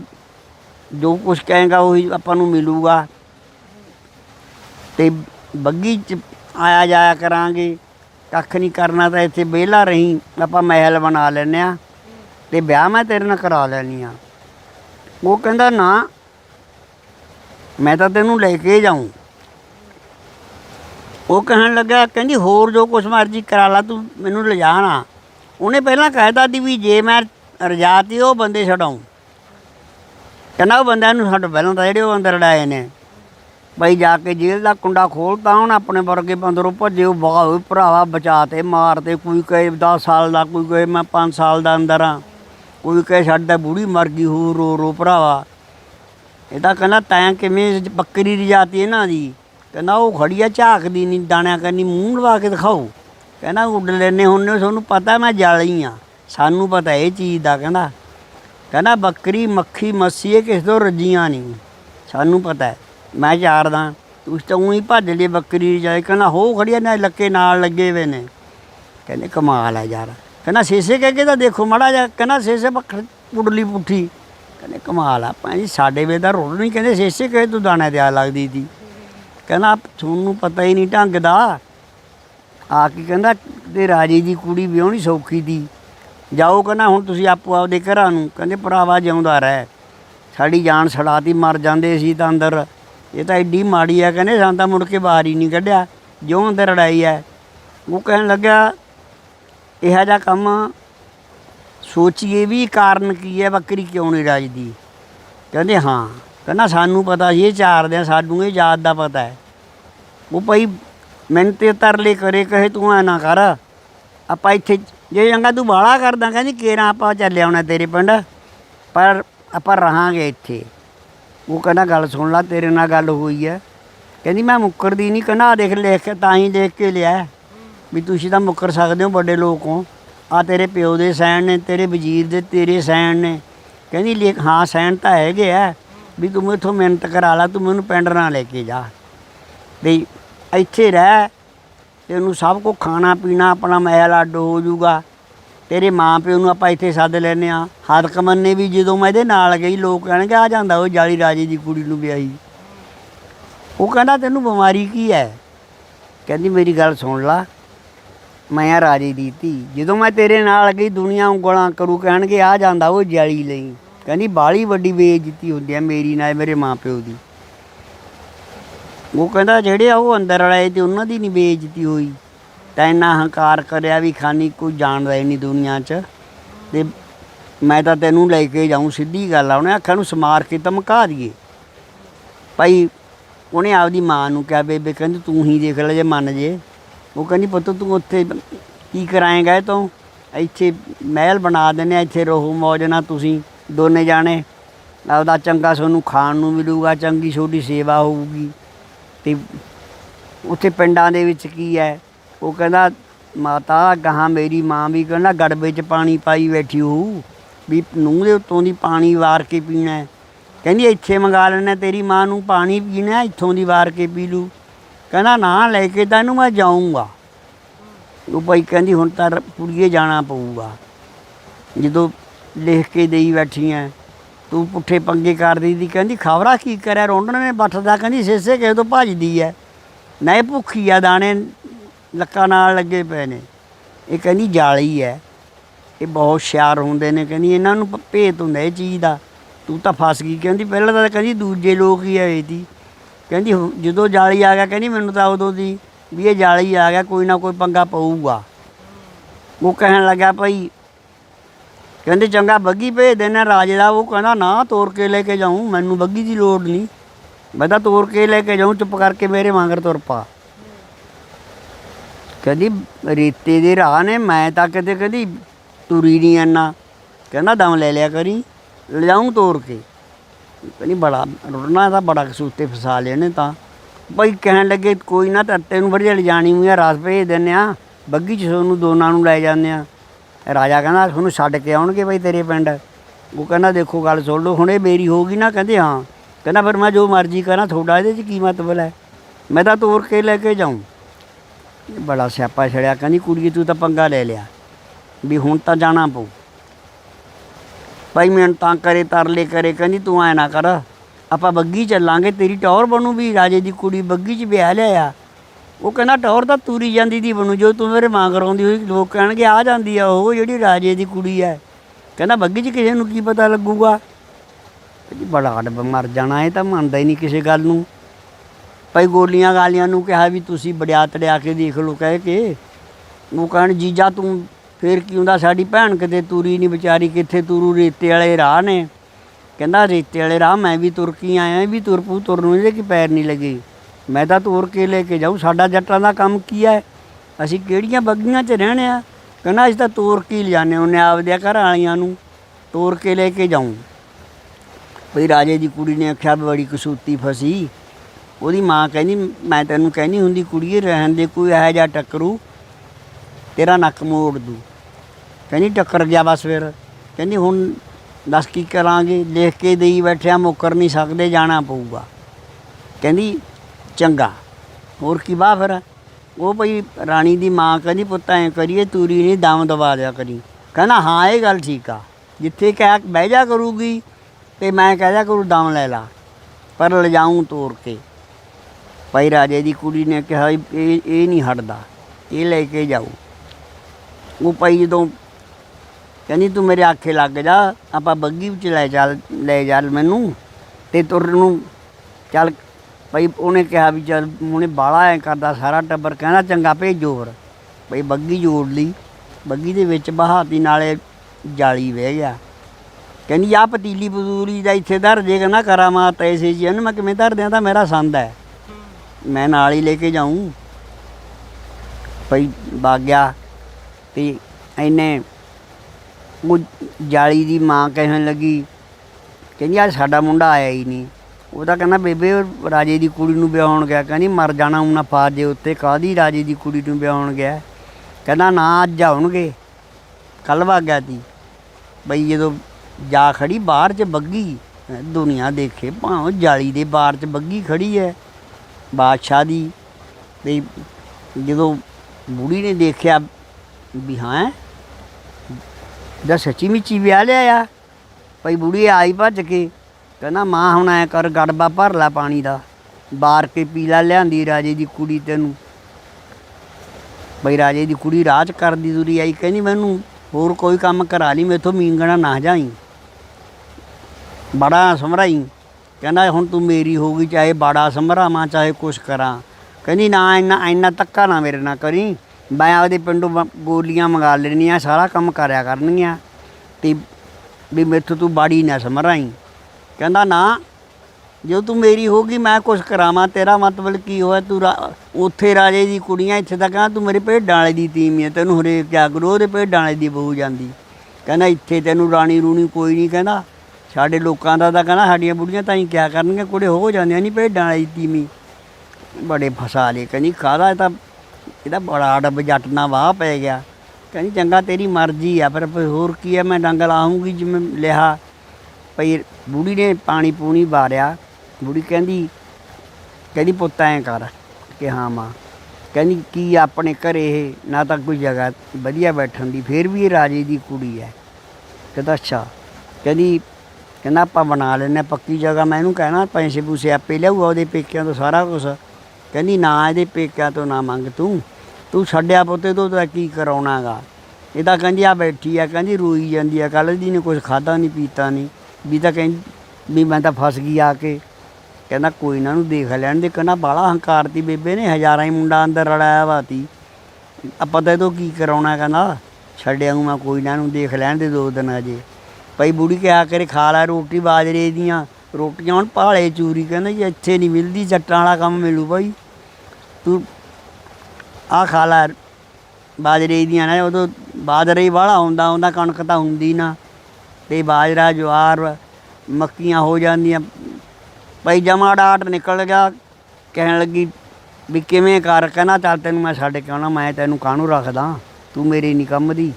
ਜੋ ਕੁਝ ਕਹੇਗਾ ਉਹੀ ਆਪਾਂ ਨੂੰ ਮਿਲੂਗਾ। ਤੇ ਬੱਗੀ ਚ ਆਇਆ ਜਾਇਆ ਕਰਾਂਗੇ, ਕੱਖ ਨਹੀਂ ਕਰਨਾ ਤਾਂ ਇੱਥੇ ਵਿਹਲਾ ਰਹੀਂ, ਆਪਾਂ ਮਹਿਲ ਬਣਾ ਲੈਨੇ ਆ ਤੇ ਵਿਆਹ ਮੈਂ ਤੇਰੇ ਨਾਲ ਕਰਾ ਲੈਣੀ ਆ। ਉਹ ਕਹਿੰਦਾ, ਨਾ, ਮੈਂ ਤਾਂ ਤੈਨੂੰ ਲੈ ਕੇ ਜਾਊਂ। ਉਹ ਕਹਿਣ ਲੱਗਾ, ਕਹਿੰਦੀ, ਹੋਰ ਜੋ ਕੁਛ ਮਰਜ਼ੀ ਕਰਾ ਲਾ, ਤੂੰ ਮੈਨੂੰ ਲਿਜਾ ਨਾ ਉਹਨੇ ਪਹਿਲਾਂ ਕਹਿਤਾ ਦੀ ਵੀ ਜੇ ਮੈਂ ਰਜਾਤੀ ਉਹ ਬੰਦੇ ਛਡਾਉਂ ਕਹਿੰਦਾ, ਉਹ ਬੰਦਿਆਂ ਨੂੰ ਛੱਡ, ਪਹਿਲਾਂ ਤਾਂ ਜਿਹੜੇ ਉਹ ਅੰਦਰ ਡਾਏ ਨੇ। ਬਈ ਜਾ ਕੇ ਜੇਲ੍ਹ ਦਾ ਕੁੰਡਾ ਖੋਲਤਾ ਹੁਣ ਆਪਣੇ ਵਰਗੇ ਬੰਦਰੋਂ ਭੱਜੇ, ਉਹ ਬਾਹ ਭਰਾਵਾ ਬਚਾਤੇ ਮਾਰ ਤੇ, ਕੋਈ ਕਹੇ 10 ਸਾਲ ਦਾ, ਕੋਈ ਕਹੇ ਮੈਂ 5 ਸਾਲ ਦਾ ਅੰਦਰ ਆ। ਕੋਈ ਕਹੇ ਸਾਡਾ ਬੁੜੀ ਮਰ ਗਈ ਹੋ ਰੋ ਰੋ ਭਰਾਵਾ। ਇਹ ਤਾਂ ਕਹਿੰਦਾ ਤੈਂ ਕਿਵੇਂ ਬੱਕਰੀ ਰਜਾਤੀ ਇਹਨਾਂ ਦੀ? ਕਹਿੰਦਾ ਉਹ ਖੜੀ ਆ, ਝਾਕਦੀ ਨਹੀਂ ਦਾਣਿਆਂ ਕਰਨੀ, ਮੂੰਹ ਲਵਾ ਕੇ ਦਿਖਾਓ। ਕਹਿੰਦਾ ਉੱਡ ਲੈਨੇ ਹੁੰਨੇ ਤੁਹਾਨੂੰ ਪਤਾ ਮੈਂ ਜਾਲੀ ਆ। ਸਾਨੂੰ ਪਤਾ ਇਹ ਚੀਜ਼ ਦਾ ਕਹਿੰਦਾ। ਕਹਿੰਦਾ ਬੱਕਰੀ, ਮੱਖੀ, ਮੱਸੀ, ਇਹ ਕਿਸੇ ਤੋਂ ਰੱਜੀਆਂ ਨਹੀਂ ਸਾਨੂੰ ਪਤਾ ਹੈ। ਮੈਂ ਚਾਰਦਾ। ਉਸ ਤੋਂ ਉਹੀ ਭੱਜ ਲਈ ਬੱਕਰੀ ਜਾਏ ਕਹਿੰਦਾ ਹੋ ਖੜੀਆਂ ਨੇ ਲੱਕੇ ਨਾਲ ਲੱਗੇ ਹੋਏ ਨੇ। ਕਹਿੰਦੇ ਕਮਾਲ ਹੈ ਯਾਰ। ਕਹਿੰਦਾ ਸੇਸੇ ਕਹਿ ਕੇ ਤਾਂ ਦੇਖੋ ਮੜਾ ਜਾ ਕਹਿੰਦਾ ਸੇਸੇ ਪੱਖ ਪੁੱਡਲੀ ਪੁੱਠੀ। ਕਹਿੰਦੇ ਕਮਾਲ ਆ, ਭਾਈ ਸਾਡੇ ਵੇ ਦਾ ਰੋੜ ਨਹੀਂ ਕਹਿੰਦੇ ਸੇਸੇ ਕਹੇ ਤੂੰ ਦਾਣਾ ਦਿਆ ਲੱਗਦੀ ਸੀ। ਕਹਿੰਦਾ ਤੁਹਾਨੂੰ ਪਤਾ ਹੀ ਨਹੀਂ ਢੰਗ ਦਾ। ਆ ਕੇ ਕਹਿੰਦਾ ਤੇ ਰਾਜੇ ਦੀ ਕੁੜੀ ਵਿਆਹਣੀ ਸੌਖੀ ਦੀ। ਜਾਓ ਕਹਿੰਦਾ ਹੁਣ ਤੁਸੀਂ ਆਪੋ ਆਪਦੇ ਘਰਾਂ ਨੂੰ। ਕਹਿੰਦੇ ਭਰਾਵਾ ਜਿਉਂਦਾ ਰਹਿ। ਸਾਡੀ ਜਾਨ ਛੜਾਤੀ ਮਰ ਜਾਂਦੇ ਸੀ ਤਾਂ ਅੰਦਰ। ਇਹ ਤਾਂ ਐਡੀ ਮਾੜੀ ਆ, ਕਹਿੰਦੇ ਸਾਨੂੰ ਤਾਂ ਮੁੜ ਕੇ ਬਾਹਰ ਹੀ ਨਹੀਂ ਕੱਢਿਆ। ਜਿਉਂ ਅੰਦਰ ਲੜਾਈ ਹੈ ਉਹ ਕਹਿਣ ਲੱਗਾ ਇਹੋ ਜਿਹਾ ਕੰਮ ਸੋਚੀਏ ਵੀ ਕਾਰਨ ਕੀ ਹੈ, ਬੱਕਰੀ ਕਿਉਂ ਨਹੀਂ ਰਾਜਦੀ? ਕਹਿੰਦੇ ਹਾਂ। ਕਹਿੰਦਾ ਸਾਨੂੰ ਪਤਾ ਸੀ, ਇਹ ਚਾਰਦੇ ਦਿਨ ਸਾਨੂੰ ਇਹ ਯਾਦ ਦਾ ਪਤਾ ਹੈ। ਉਹ ਭਾਈ ਮੈਨੂੰ ਤੇ ਤਰਲੇ ਕਰੇ, ਕਹੇ ਤੂੰ ਐ ਨਾ ਕਰ। ਆਪਾਂ ਇੱਥੇ ਜੇ ਚੰਗਾ ਤੂੰ ਬਾਲਾ ਕਰਦਾ, ਕਹਿੰਦੀ ਕੇਰਾ ਆਪਾਂ ਚੱਲੇ ਆਉਣਾ ਤੇਰੇ ਪਿੰਡ, ਪਰ ਆਪਾਂ ਰਹਾਂਗੇ ਇੱਥੇ। ਉਹ ਕਹਿੰਦਾ ਗੱਲ ਸੁਣ ਲੈ, ਤੇਰੇ ਨਾਲ ਗੱਲ ਹੋਈ ਹੈ। ਕਹਿੰਦੀ ਮੈਂ ਮੁੱਕਰਦੀ ਨਹੀਂ, ਕਹਿੰਦਾ ਦੇਖ, ਲਿਖ ਕੇ ਤਾਂ ਹੀ ਦੇਖ ਕੇ ਲਿਆ। ਵੀ ਤੁਸੀਂ ਤਾਂ ਮੁੱਕਰ ਸਕਦੇ ਹੋ, ਵੱਡੇ ਲੋਕ ਹੋ। ਆ ਤੇਰੇ ਪਿਓ ਦੇ ਸੈਨ ਨੇ, ਤੇਰੇ ਵਜ਼ੀਰ ਦੇ, ਤੇਰੇ ਸੈਨ ਨੇ। ਕਹਿੰਦੀ ਲਿਖ, ਹਾਂ ਸੈਨ ਤਾਂ ਹੈਗੇ ਆ, ਵੀ ਤੂੰ ਮੈਥੋਂ ਮਿਹਨਤ ਕਰਾ ਲਾ, ਤੂੰ ਮੈਨੂੰ ਪਿੰਡ ਨਾ ਲੈ ਕੇ ਜਾ। ਵੀ ਇੱਥੇ ਰਹਿ, ਤੈਨੂੰ ਸਭ ਕੁਝ ਖਾਣਾ ਪੀਣਾ, ਆਪਣਾ ਮਹਿਲ ਅੱਡ ਹੋ ਜਾਊਗਾ ਤੇਰੇ ਮਾਂ ਪਿਓ ਨੂੰ ਆਪਾਂ ਇੱਥੇ ਸੱਦ ਲੈਨੇ ਆ ਹਰਕਮਨ ਨੇ ਵੀ ਜਦੋਂ ਮੈਂ ਇਹਦੇ ਨਾਲ ਗਈ, ਲੋਕ ਕਹਿਣਗੇ, ਆ ਜਾਂਦਾ ਉਹ ਜਾਲੀ ਰਾਜੇ ਦੀ ਕੁੜੀ ਨੂੰ ਵਿਆਹੀ। ਉਹ ਕਹਿੰਦਾ, ਤੈਨੂੰ ਬਿਮਾਰੀ ਕੀ ਹੈ? ਕਹਿੰਦੀ, ਮੇਰੀ ਗੱਲ ਸੁਣ ਲਾ। ਮੈਂ ਆ ਰਾਜੇ ਦੀ ਧੀ। ਜਦੋਂ ਮੈਂ ਤੇਰੇ ਨਾਲ ਗਈ ਦੁਨੀਆ ਉਂਗਲਾਂ ਕਰੂ, ਕਹਿਣਗੇ ਆ ਜਾਂਦਾ ਉਹ ਜਾਲੀ ਲਈ। ਕਹਿੰਦੀ, ਬਾਲੀ ਵੱਡੀ ਬੇਇੱਜ਼ਤੀ ਹੁੰਦੀ ਹੈ ਮੇਰੀ ਨਾਲ ਮੇਰੇ ਮਾਂ ਪਿਓ ਦੀ। ਉਹ ਕਹਿੰਦਾ, ਜਿਹੜੇ ਆ ਉਹ ਅੰਦਰ ਵਾਲੇ ਤੇ ਉਹਨਾਂ ਦੀ ਨਹੀਂ ਬੇਇੱਜ਼ਤੀ ਹੋਈ। ਤਾਂ ਇੰਨਾ ਹੰਕਾਰ ਕਰਿਆ ਵੀ ਖਾਨੀ ਕੋਈ ਜਾਣਦਾ ਹੀ ਨਹੀਂ ਦੁਨੀਆ 'ਚ। ਤੇ ਮੈਂ ਤਾਂ ਤੈਨੂੰ ਲੈ ਕੇ ਜਾਊਂ, ਸਿੱਧੀ ਗੱਲ ਆ। ਉਹਨੇ ਆਖਿਆ ਨੂੰ ਸਮਾਰ ਕੇ ਧਮਕਾ ਦਈਏ ਭਾਈ, ਉਹਨੇ ਆਪਦੀ ਮਾਂ ਨੂੰ ਕਿਹਾ, ਬੇਬੇ, ਕਹਿੰਦੀ ਤੂੰ ਹੀ ਦੇਖ ਲੈ ਜੇ ਮੰਨ ਜੇ। ਉਹ ਕਹਿੰਦੀ, ਪੁੱਤ ਤੂੰ ਉੱਥੇ ਕੀ ਕਰਾਏਗਾ ਇਹ ਤੋਂ? ਇੱਥੇ ਮਹਿਲ ਬਣਾ ਦਿੰਦੇ ਆ, ਇੱਥੇ ਰਹੋ ਮੌਜ ਨਾਲ ਤੁਸੀਂ, ਦੋਨੇ ਜਾਣੇ। ਆਪਦਾ ਚੰਗਾ ਤੁਹਾਨੂੰ ਖਾਣ ਨੂੰ ਮਿਲੂਗਾ, ਚੰਗੀ ਛੋਟੀ ਸੇਵਾ ਹੋਊਗੀ। ਤੇ ਉੱਥੇ ਪਿੰਡਾਂ ਦੇ ਵਿੱਚ ਕੀ ਹੈ ਉਹ ਕਹਿੰਦਾ, ਮਾਤਾ, ਗਾਹਾਂ ਮੇਰੀ ਮਾਂ ਵੀ ਕਹਿੰਦਾ ਗੜਬੇ 'ਚ ਪਾਣੀ ਪਾਈ ਬੈਠੀ ਹੋਊ। ਵੀ ਨੂੰਹ ਦੇ ਉੱਤੋਂ ਦੀ ਪਾਣੀ ਵਾਰ ਕੇ ਪੀਣਾ। ਕਹਿੰਦੀ, ਇੱਥੇ ਮੰਗਾ ਲੈਣਾ ਤੇਰੀ ਮਾਂ ਨੂੰ, ਪਾਣੀ ਪੀਣਾ, ਇੱਥੋਂ ਦੀ ਵਾਰ ਕੇ ਪੀ ਲੂ ਕਹਿੰਦਾ ਨਾ ਲੈ ਕੇ ਤਾਂ ਇਹਨੂੰ ਮੈਂ ਜਾਊਂਗਾ। ਉਹ ਭਾਈ ਕਹਿੰਦੀ ਹੁਣ ਤਾਂ ਪੁੜੀਏ ਜਾਣਾ ਪਊਗਾ। ਜਦੋਂ ਲਿਖ ਕੇ ਦੇਈ ਬੈਠੀ ਐ, ਤੂੰ ਪੁੱਠੇ ਪੰਗੇ ਕਰਦੀ ਦੀ। ਕਹਿੰਦੀ ਖਬਰਾ ਕੀ ਕਰਿਆ? ਰੋਂਡਣ ਨੇ ਬੱਠਦਾ ਕਹਿੰਦੀ ਸੇਸੇ ਕਿਸੇ ਤੋਂ ਭੱਜਦੀ ਐ। ਨਾ ਇਹ ਭੁੱਖੀ ਆ, ਦਾਣੇ ਲੱਕਾਂ ਨਾਲ ਲੱਗੇ ਪਏ ਨੇ। ਇਹ ਕਹਿੰਦੀ ਜਾਲੀ ਐ। ਇਹ ਬਹੁਤ ਸ਼ਿਆਰ ਹੁੰਦੇ ਨੇ। ਕਹਿੰਦੀ ਇਹਨਾਂ ਨੂੰ ਭੇਤ ਹੁੰਦਾ ਇਹ ਚੀਜ਼ ਦਾ। ਤੂੰ ਤਾਂ ਫਸ ਗਈ। ਕਹਿੰਦੀ ਪਹਿਲਾਂ ਤਾਂ ਕਹਿੰਦੀ ਦੂਜੇ ਲੋਕ ਹੀ ਆਏ ਸੀ ਕਹਿੰਦੀ ਹੁਣ ਜਦੋਂ ਜਾਲੀ ਆ ਗਿਆ, ਕਹਿੰਦੀ ਮੈਨੂੰ ਤਾਂ ਉਦੋਂ ਦੀ ਵੀ ਇਹ ਜਾਲੀ ਆ ਗਿਆ, ਕੋਈ ਨਾ ਕੋਈ ਪੰਗਾ ਪਊਗਾ। ਉਹ ਕਹਿਣ ਲੱਗਾ ਭਾਈ, ਕਹਿੰਦੇ ਚੰਗਾ ਬੱਗੀ ਭੇਜ ਦੇਣਾ ਰਾਜੇ ਦਾ, ਉਹ ਕਹਿੰਦਾ ਨਾ ਤੋਰ ਕੇ ਲੈ ਕੇ ਜਾਊਂ, ਮੈਨੂੰ ਬੱਗੀ ਦੀ ਲੋੜ ਨਹੀਂ। ਮੈਂ ਤਾਂ ਤੋਰ ਕੇ ਲੈ ਕੇ ਜਾਊਂ, ਚੁੱਪ ਕਰਕੇ ਮੇਰੇ ਵਾਂਗਰ ਤੁਰ ਪਾ। ਕਹਿੰਦੀ ਰੇਤੇ ਦੇ ਰਾਹ ਨੇ, ਮੈਂ ਤਾਂ ਕਿਤੇ ਕਹਿੰਦੀ ਤੁਰੀ ਨਹੀਂ ਇੰਨਾ। ਕਹਿੰਦਾ ਦਮ ਲੈ ਲਿਆ ਕਰੀ, ਲਿਜਾਊਂ ਤੋਰ ਕੇ। ਕਹਿੰਦੀ ਬੜਾ, ਰੁੜਨਾ ਤਾਂ ਬੜਾ ਕਸੂਤੇ ਫਸਾ ਲਿਆ ਨੇ ਤਾਂ। ਬਈ ਕਹਿਣ ਲੱਗੇ ਕੋਈ ਨਾ ਤਾਂ ਤੈਨੂੰ ਬੜੀ ਲਿਜਾਣੀ ਹੋਈ ਆ, ਰਾਸ ਭੇਜ ਦਿੰਦੇ ਆ। ਬੱਗੀ ਚ ਤੁਹਾਨੂੰ ਦੋਨਾਂ ਨੂੰ ਲੈ ਜਾਂਦੇ ਆ। ਰਾਜਾ ਕਹਿੰਦਾ ਤੁਹਾਨੂੰ ਛੱਡ ਕੇ ਆਉਣਗੇ ਬਈ ਤੇਰੇ ਪਿੰਡ। ਉਹ ਕਹਿੰਦਾ, ਦੇਖੋ ਗੱਲ ਸੁਣ ਲਓ, ਹੁਣ ਇਹ ਮੇਰੀ ਹੋਗੀ ਨਾ? ਕਹਿੰਦੇ, ਹਾਂ। ਕਹਿੰਦਾ, ਫਿਰ ਮੈਂ ਜੋ ਮਰਜ਼ੀ ਕਰਾਂ, ਤੁਹਾਡਾ ਇਹਦੇ 'ਚ ਕੀ ਮਤਲਬ ਹੈ? ਮੈਂ ਤਾਂ ਤੋਰ ਕੇ ਲੈ ਕੇ ਜਾਊਂ। ਬੜਾ ਸਿਆਪਾ ਛੜਿਆ, ਕਹਿੰਦੀ ਕੁੜੀ ਤੂੰ ਤਾਂ ਪੰਗਾ ਲੈ ਲਿਆ। ਵੀ ਹੁਣ ਤਾਂ ਜਾਣਾ ਪਊ। ਭਾਈ ਮੈਨੂੰ ਤਾਂ ਕਰੇ, ਤਰਲੇ ਕਰੇ, ਕਹਿੰਦੀ ਤੂੰ ਐ ਨਾ ਕਰ। ਆਪਾਂ ਬੱਗੀ ਚੱਲਾਂਗੇ, ਤੇਰੀ ਟੌਰ ਬਣੂ ਵੀ, ਰਾਜੇ ਦੀ ਕੁੜੀ ਬੱਗੀ 'ਚ ਵਿਆਹ ਲਿਆ ਉਹ ਕਹਿੰਦਾ, ਟੌਰ ਤਾਂ ਤੂਰੀ ਜਾਂਦੀ ਦੀ ਬਣੂ, ਜੋ ਤੂੰ ਮੇਰੇ ਮਾਂ ਕਰਾਉਂਦੀ ਹੋਈ, ਲੋਕ ਕਹਿਣਗੇ, ਆ ਜਾਂਦੀ ਆ ਉਹ ਜਿਹੜੀ ਰਾਜੇ ਦੀ ਕੁੜੀ ਐ ਕਹਿੰਦਾ, ਬੱਗੀ 'ਚ ਕਿਸੇ ਨੂੰ ਕੀ ਪਤਾ ਲੱਗੂਗਾ? ਜੀ ਬੜਾ ਅੜ ਮਰ ਜਾਣਾ, ਇਹ ਤਾਂ ਮੰਨਦਾ ਹੀ ਨਹੀਂ ਕਿਸੇ ਗੱਲ ਨੂੰ। ਭਾਈ ਗੋਲੀਆਂ ਗਾਲੀਆਂ ਨੂੰ ਕਿਹਾ ਵੀ ਤੁਸੀਂ ਬੜਿਆ ਤੜਿਆ ਕੇ ਦੇਖ ਲਓ, ਕਹਿ ਕੇ। ਉਹ ਕਹਿਣ, ਜੀਜਾ ਤੂੰ ਫੇਰ ਕੀ ਹੁੰਦਾ, ਸਾਡੀ ਭੈਣ ਕਿਤੇ ਤੂਰੀ ਨਹੀਂ ਵਿਚਾਰੀ ਕਿੱਥੇ ਤੂਰੂ, ਰੇਤੇ ਵਾਲੇ ਰਾਹ ਨੇ। ਕਹਿੰਦਾ, ਰੇਤੇ ਵਾਲੇ ਰਾਹ, ਮੈਂ ਵੀ ਤੁਰ ਕੇ ਆਇਆ, ਇਹ ਵੀ ਤੁਰ ਪੂ ਤੁਰ ਨੂੰ ਇਹਦੇ ਕੀ ਪੈਰ ਨਹੀਂ ਲੱਗੇ। ਮੈਂ ਤਾਂ ਤੋਰ ਕੇ ਲੈ ਕੇ ਜਾਊ, ਸਾਡਾ ਜੱਟਾਂ ਦਾ ਕੰਮ ਕੀ ਹੈ ਅਸੀਂ ਕਿਹੜੀਆਂ ਬੱਗੀਆਂ 'ਚ ਰਹਿਣੇ ਆ? ਕਹਿੰਦਾ, ਅਸੀਂ ਤਾਂ ਤੋਰ ਕੇ ਹੀ ਲਿਜਾਣੇ ਉਹਨੇ ਆਪਦੇ ਘਰ ਵਾਲਿਆਂ ਨੂੰ, ਤੋਰ ਕੇ ਲੈ ਕੇ ਜਾਊਂ। ਬਈ ਰਾਜੇ ਦੀ ਕੁੜੀ ਨੇ ਆਖਿਆ ਬੜੀ ਕਸੂਤੀ ਫਸੀ। ਉਹਦੀ ਮਾਂ ਕਹਿੰਦੀ, ਮੈਂ ਤੈਨੂੰ ਕਹਿੰਦੀ ਹੁੰਦੀ, ਕੁੜੀਏ, ਰਹਿਣ ਦੇ, ਕੋਈ ਇਹੋ ਜਿਹਾ ਟੱਕਰੂ, ਤੇਰਾ ਨੱਕ ਮੋੜ ਦੂ। ਕਹਿੰਦੀ ਟੱਕਰ ਗਿਆ ਬਸ ਫਿਰ। ਕਹਿੰਦੀ ਹੁਣ ਦੱਸ ਕੀ ਕਰਾਂਗੇ? ਲਿਖ ਕੇ ਦੇਈ ਬੈਠਿਆ, ਮੁੱਕਰ ਨਹੀਂ ਸਕਦੇ, ਜਾਣਾ ਪਊਗਾ। ਕਹਿੰਦੀ ਚੰਗਾ। ਹੋਰ ਕੀ ਬਾਹ ਫਿਰ? ਉਹ ਭਈ ਰਾਣੀ ਦੀ ਮਾਂ ਕਹਿੰਦੀ, ਪੁੱਤ ਐ ਕਰੀਏ, ਤੂਰੀ ਨਹੀਂ ਦਮ ਦਬਾ ਦਿਆ ਕਰੀ। ਕਹਿੰਦਾ ਹਾਂ, ਇਹ ਗੱਲ ਠੀਕ ਆ। ਜਿੱਥੇ ਕਹਿ ਬਹਿ ਜਾ ਕਰੂਗੀ ਤੇ ਮੈਂ ਕਹਿ ਜਾ ਕਰੂ ਦਮ ਲੈ ਲਾ। ਪਰ ਲਿਜਾਊਂ ਤੋਰ ਕੇ। ਭਾਈ ਰਾਜੇ ਦੀ ਕੁੜੀ ਨੇ ਕਿਹਾ, ਇਹ ਇਹ ਨਹੀਂ ਹਟਦਾ। ਇਹ ਲੈ ਕੇ ਜਾਊ। ਉਹ ਭਾਈ ਜਦੋਂ ਕਹਿੰਦੀ, ਤੂੰ ਮੇਰੇ ਆਖੇ ਲੱਗ ਜਾ, ਆਪਾਂ ਬੱਗੀ ਵਿੱਚ ਲੈ ਚੱਲ ਲੈ ਚੱਲ ਮੈਨੂੰ ਤੇ ਤੁਰ ਨੂੰ। ਚੱਲ ਭਾਈ ਉਹਨੇ ਕਿਹਾ ਵੀ ਚੱਲ, ਉਹਨੇ ਬਾਲਾ ਐ ਕਰਦਾ, ਸਾਰਾ ਟੱਬਰ ਕਹਿੰਦਾ, ਚੰਗਾ ਭੇਜੋ ਫਿਰ। ਭਾਈ ਬੱਗੀ ਜੋੜ ਲਈ। ਬੱਗੀ ਦੇ ਵਿੱਚ ਬਹਾਤੀ ਨਾਲੇ ਜਾਲੀ ਵਹਿ ਗਿਆ। ਕਹਿੰਦੀ ਆ ਪਤੀਲੀ ਪਜ਼ੂਰੀ ਦਾ ਇੱਥੇ ਧਰ ਜੇ, ਕਹਿੰਦਾ ਕਰਾਮਾਤ ਐਸੇ ਜੀ, ਇਹਨੂੰ ਮੈਂ ਕਿਵੇਂ ਧਰ ਦਿਆਂ ਤਾਂ ਮੇਰਾ ਸੰਦ ਹੈ। ਮੈਂ ਨਾਲ ਹੀ ਲੈ ਕੇ ਜਾਊਂ। ਭਈ ਵਗ ਗਿਆ ਤੇ ਐਨੇ ਉਹ ਜਾਲੀ ਦੀ ਮਾਂ ਕਹਿਣ ਲੱਗੀ ਕਹਿੰਦੀ ਅੱਜ ਸਾਡਾ ਮੁੰਡਾ ਆਇਆ ਹੀ ਨਹੀਂ। ਉਹ ਤਾਂ ਕਹਿੰਦਾ ਬੇਬੇ ਉਹ ਰਾਜੇ ਦੀ ਕੁੜੀ ਨੂੰ ਵਿਆਹਣ ਗਿਆ। ਕਹਿੰਦੀ ਮਰ ਜਾਣਾ ਉਹਨਾਂ ਫਾਜ ਦੇ ਉੱਤੇ। ਕਾਦੀ ਰਾਜੇ ਦੀ ਕੁੜੀ ਨੂੰ ਵਿਆਹਣ ਗਿਆ? ਕਹਿੰਦਾ ਨਾ ਅੱਜ ਆਉਣਗੇ। ਕੱਲ ਵਾਗਿਆ ਤੀ। ਬਈ ਜਦੋਂ ਜਾ ਖੜੀ ਬਾਹਰ 'ਚ ਬੱਗੀ। ਹੈਂ, ਦੁਨੀਆ ਦੇਖੇ ਭਾਵੇਂ ਜਾਲੀ ਦੇ ਬਾਹਰ 'ਚ ਬੱਗੀ ਖੜੀ ਹੈ ਬਾਦਸ਼ਾਹ ਦੀ। ਤੇ ਜਦੋਂ ਬੁੜੀ ਨੇ ਦੇਖਿਆ ਵੀ ਹਾਂ ਦਾ ਸੱਚੀ ਮਿੱਚੀ ਵਿਆਹ ਲਿਆ ਆ ਭਈ ਬੁੜੀ ਆਈ ਭੱਜ ਕੇ, ਕਹਿੰਦਾ ਮਾਂ ਹੁਣ ਐ ਕਰ, ਗੜਬਾ ਭਰ ਲੈ ਪਾਣੀ ਦਾ। ਬਾਰ ਕੇ ਪੀਲਾ ਲਿਆਂਦੀ ਰਾਜੇ ਦੀ ਕੁੜੀ ਤੈਨੂੰ। ਭਈ ਰਾਜੇ ਦੀ ਕੁੜੀ ਰਾਜ ਕਰਦੀ ਦੁਰੀ ਆਈ, ਕਹਿੰਦੀ ਮੈਨੂੰ ਹੋਰ ਕੋਈ ਕੰਮ ਕਰਾ ਲਈ, ਮੇਥੋਂ ਮੀਂਗਣਾ ਨਾ ਜਾਈ। ਬੜਾ ਸਮਰਾਈ ਕਹਿੰਦਾ ਹੁਣ ਤੂੰ ਮੇਰੀ ਹੋ ਗਈ, ਚਾਹੇ ਬਾੜਾ ਸਮਰਾਵਾਂ ਚਾਹੇ ਕੁਛ ਕਰਾਂ। ਕਹਿੰਦੀ ਨਾ, ਇੰਨਾ ਇੰਨਾ ਤੱਕਾ ਨਾ ਮੇਰੇ ਨਾਲ ਕਰੀ। ਮੈਂ ਆਪਦੇ ਪਿੰਡੋਂ ਬ- ਗੋਲੀਆਂ ਮੰਗਾ ਲੈਣੀਆਂ, ਸਾਰਾ ਕੰਮ ਕਰਿਆ ਕਰਨਗੀਆਂ। ਤੇ ਵੀ ਮੈਥੋਂ ਤੂੰ ਬਾੜੀ ਨਾ ਸਮਰਾਈ। ਕਹਿੰਦਾ, ਨਾ ਜੋ ਤੂੰ ਮੇਰੀ ਹੋਗੀ ਮੈਂ ਕੁਛ ਕਰਾਵਾਂ। ਤੇਰਾ ਮਤਲਬ ਕੀ ਹੋਇਆ? ਤੂੰ ਰਾ- ਉੱਥੇ ਰਾਜੇ ਦੀ ਕੁੜੀਆਂ ਇੱਥੇ ਤਾਂ ਕਹਿੰਦਾ ਤੂੰ ਮੇਰੇ ਭੇਡਾਂ ਵਾਲੇ ਦੀ ਤੀਮੀ ਹੈ ਤੈਨੂੰ ਹਰੇਕ ਕਿਆ ਕਰੂ, ਉਹਦੇ ਭੇਡਾਂ ਵਾਲੇ ਦੀ ਬਹੂ ਜਾਂਦੀ। ਕਹਿੰਦਾ, ਇੱਥੇ ਤੈਨੂੰ ਰਾਣੀ ਰੂਣੀ ਕੋਈ ਨਹੀਂ ਕਹਿੰਦਾ। ਸਾਡੇ ਲੋਕਾਂ ਦਾ ਤਾਂ ਕਹਿੰਦਾ, ਸਾਡੀਆਂ ਬੁੜੀਆਂ ਤਾਂ ਹੀ ਕਿਆ ਕਰਨਗੀਆਂ। ਕੁੜੇ ਹੋ ਜਾਂਦੀਆਂ ਨਹੀਂ ਭੇਡਾਂ ਵਾਲੀ ਤੀਮੀ ਬੜੇ ਫਸਾ ਲਏ। ਕਹਿੰਦੀ ਕਾਹਦਾ ਇਹ ਤਾਂ ਇਹਦਾ ਬੜਾ ਡੱਬ ਜੱਟ ਨਾਲ ਵਾਹ ਪੈ ਗਿਆ। ਕਹਿੰਦੀ, ਚੰਗਾ, ਤੇਰੀ ਮਰਜ਼ੀ ਆ, ਪਰ ਹੋਰ ਕੀ ਆ, ਮੈਂ ਡੰਗ ਲਾਉਂਗੀ ਜਿਵੇਂ ਲਿਆ। ਭਈ ਬੁੜੀ ਨੇ ਪਾਣੀ ਪੂਣੀ ਵਾਰਿਆ। ਬੁੜੀ ਕਹਿੰਦੀ ਕਹਿੰਦੀ, ਪੁੱਤ, ਐਂ ਕਰ ਕਿ ਹਾਂ ਮਾਂ। ਕਹਿੰਦੀ, ਕੀ ਆਪਣੇ ਘਰੇ ਇਹ? ਨਾ ਤਾਂ ਕੋਈ ਜਗ੍ਹਾ ਵਧੀਆ ਬੈਠਣ ਦੀ, ਫੇਰ ਵੀ ਇਹ ਰਾਜੇ ਦੀ ਕੁੜੀ ਹੈ ਕਹਿੰਦਾ, ਅੱਛਾ। ਕਹਿੰਦੀ, ਕਹਿੰਦਾ, ਆਪਾਂ ਬਣਾ ਲੈਨੇ ਆਂ ਪੱਕੀ ਜਗ੍ਹਾ। ਮੈਂ ਇਹਨੂੰ ਕਹਿਣਾ ਪੈਸੇ ਪੂਸੇ ਆਪੇ ਲਿਆਊਗਾ ਉਹਦੇ ਪੇਕਿਆਂ ਤੋਂ ਸਾਰਾ ਕੁਝ ਕਹਿੰਦੀ, ਨਾ ਇਹਦੇ ਪੇਕਿਆਂ ਤੋਂ ਨਾ ਮੰਗ ਤੂੰ। ਤੂੰ ਛੱਡਿਆ ਪੁੱਤੇ ਤੋਂ ਤਾਂ ਕੀ ਕਰਾਉਣਾਗਾ? ਇਹ ਤਾਂ ਕਹਿੰਦੀ ਆ ਬੈਠੀ ਆ। ਕਹਿੰਦੀ, ਰੋਈ ਜਾਂਦੀ ਆ। ਕੱਲ ਦੀ ਨੇ ਕੁਝ ਖਾਦਾ ਨਹੀਂ ਪੀਤਾ ਨਹੀਂ ਵੀ ਤਾਂ ਕਹਿੰਦੀ, ਵੀ ਮੈਂ ਤਾਂ ਫਸ ਗਈ ਆ ਕੇ। ਕਹਿੰਦਾ, ਕੋਈ ਨਾ ਨੂੰ ਦੇਖ ਲੈਣ ਦੇ। ਕਹਿੰਦਾ ਬਾਲਾ ਹੰਕਾਰਤੀ ਬੇਬੇ ਨੇ, ਹਜ਼ਾਰਾਂ ਹੀ ਮੁੰਡਾ ਅੰਦਰ ਰੜਾਇਆ ਵਾ ਤੀ। ਆਪਾਂ ਤਾਂ ਇਹ ਤੋਂ ਕੀ ਕਰਾਉਣਾ? ਕਹਿੰਦਾ, ਛੱਡਿਆ ਮੈਂ, ਕੋਈ ਨਾ ਨੂੰ ਦੇਖ ਲੈਣ ਦੇ ਦੋ ਦਿਨ ਅਜੇ ਭਾਈ ਬੁੜੀ ਕਿਹਾ ਕਰੇ ਖਾ ਲੈ ਰੋਟੀ ਬਾਜਰੇ ਦੀਆਂ। ਰੋਟੀਆਂ ਹੁਣ ਭਾਲੇ ਚੂਰੀ, ਕਹਿੰਦਾ ਜੀ ਇੱਥੇ ਨਹੀਂ ਮਿਲਦੀ, ਜੱਟਾਂ ਵਾਲਾ ਕੰਮ ਮਿਲੂ ਭਾਈ। ਤੂੰ ਆ ਖਾ ਲੈ, ਬਾਜਰੇ ਦੀਆਂ ਨਾ, ਉਦੋਂ ਬਾਜਰੇ ਵਾਲਾ ਹੁੰਦਾ ਹੁੰਦਾ ਕਣਕ ਤਾਂ ਹੁੰਦੀ ਨਾ। ਤੇ ਬਾਜਰਾ, ਜਵਾਰ, ਮੱਕੀਆਂ ਹੋ ਜਾਂਦੀਆਂ। ਭਾਈ ਜਮਾ ਡਾਟ ਨਿਕਲ ਗਿਆ, ਕਹਿਣ ਲੱਗੀ ਵੀ ਕਿਵੇਂ ਕਰ? ਕਹਿੰਦਾ, ਚੱਲ ਤੈਨੂੰ ਮੈਂ ਛੱਡ ਕੇ ਆਉਣਾ, ਮੈਂ ਤੈਨੂੰ ਕਾਹਨੂੰ ਰੱਖਦਾ? ਤੂੰ ਮੇਰੀ ਨਹੀਂ ਕੰਮ ਦੀ।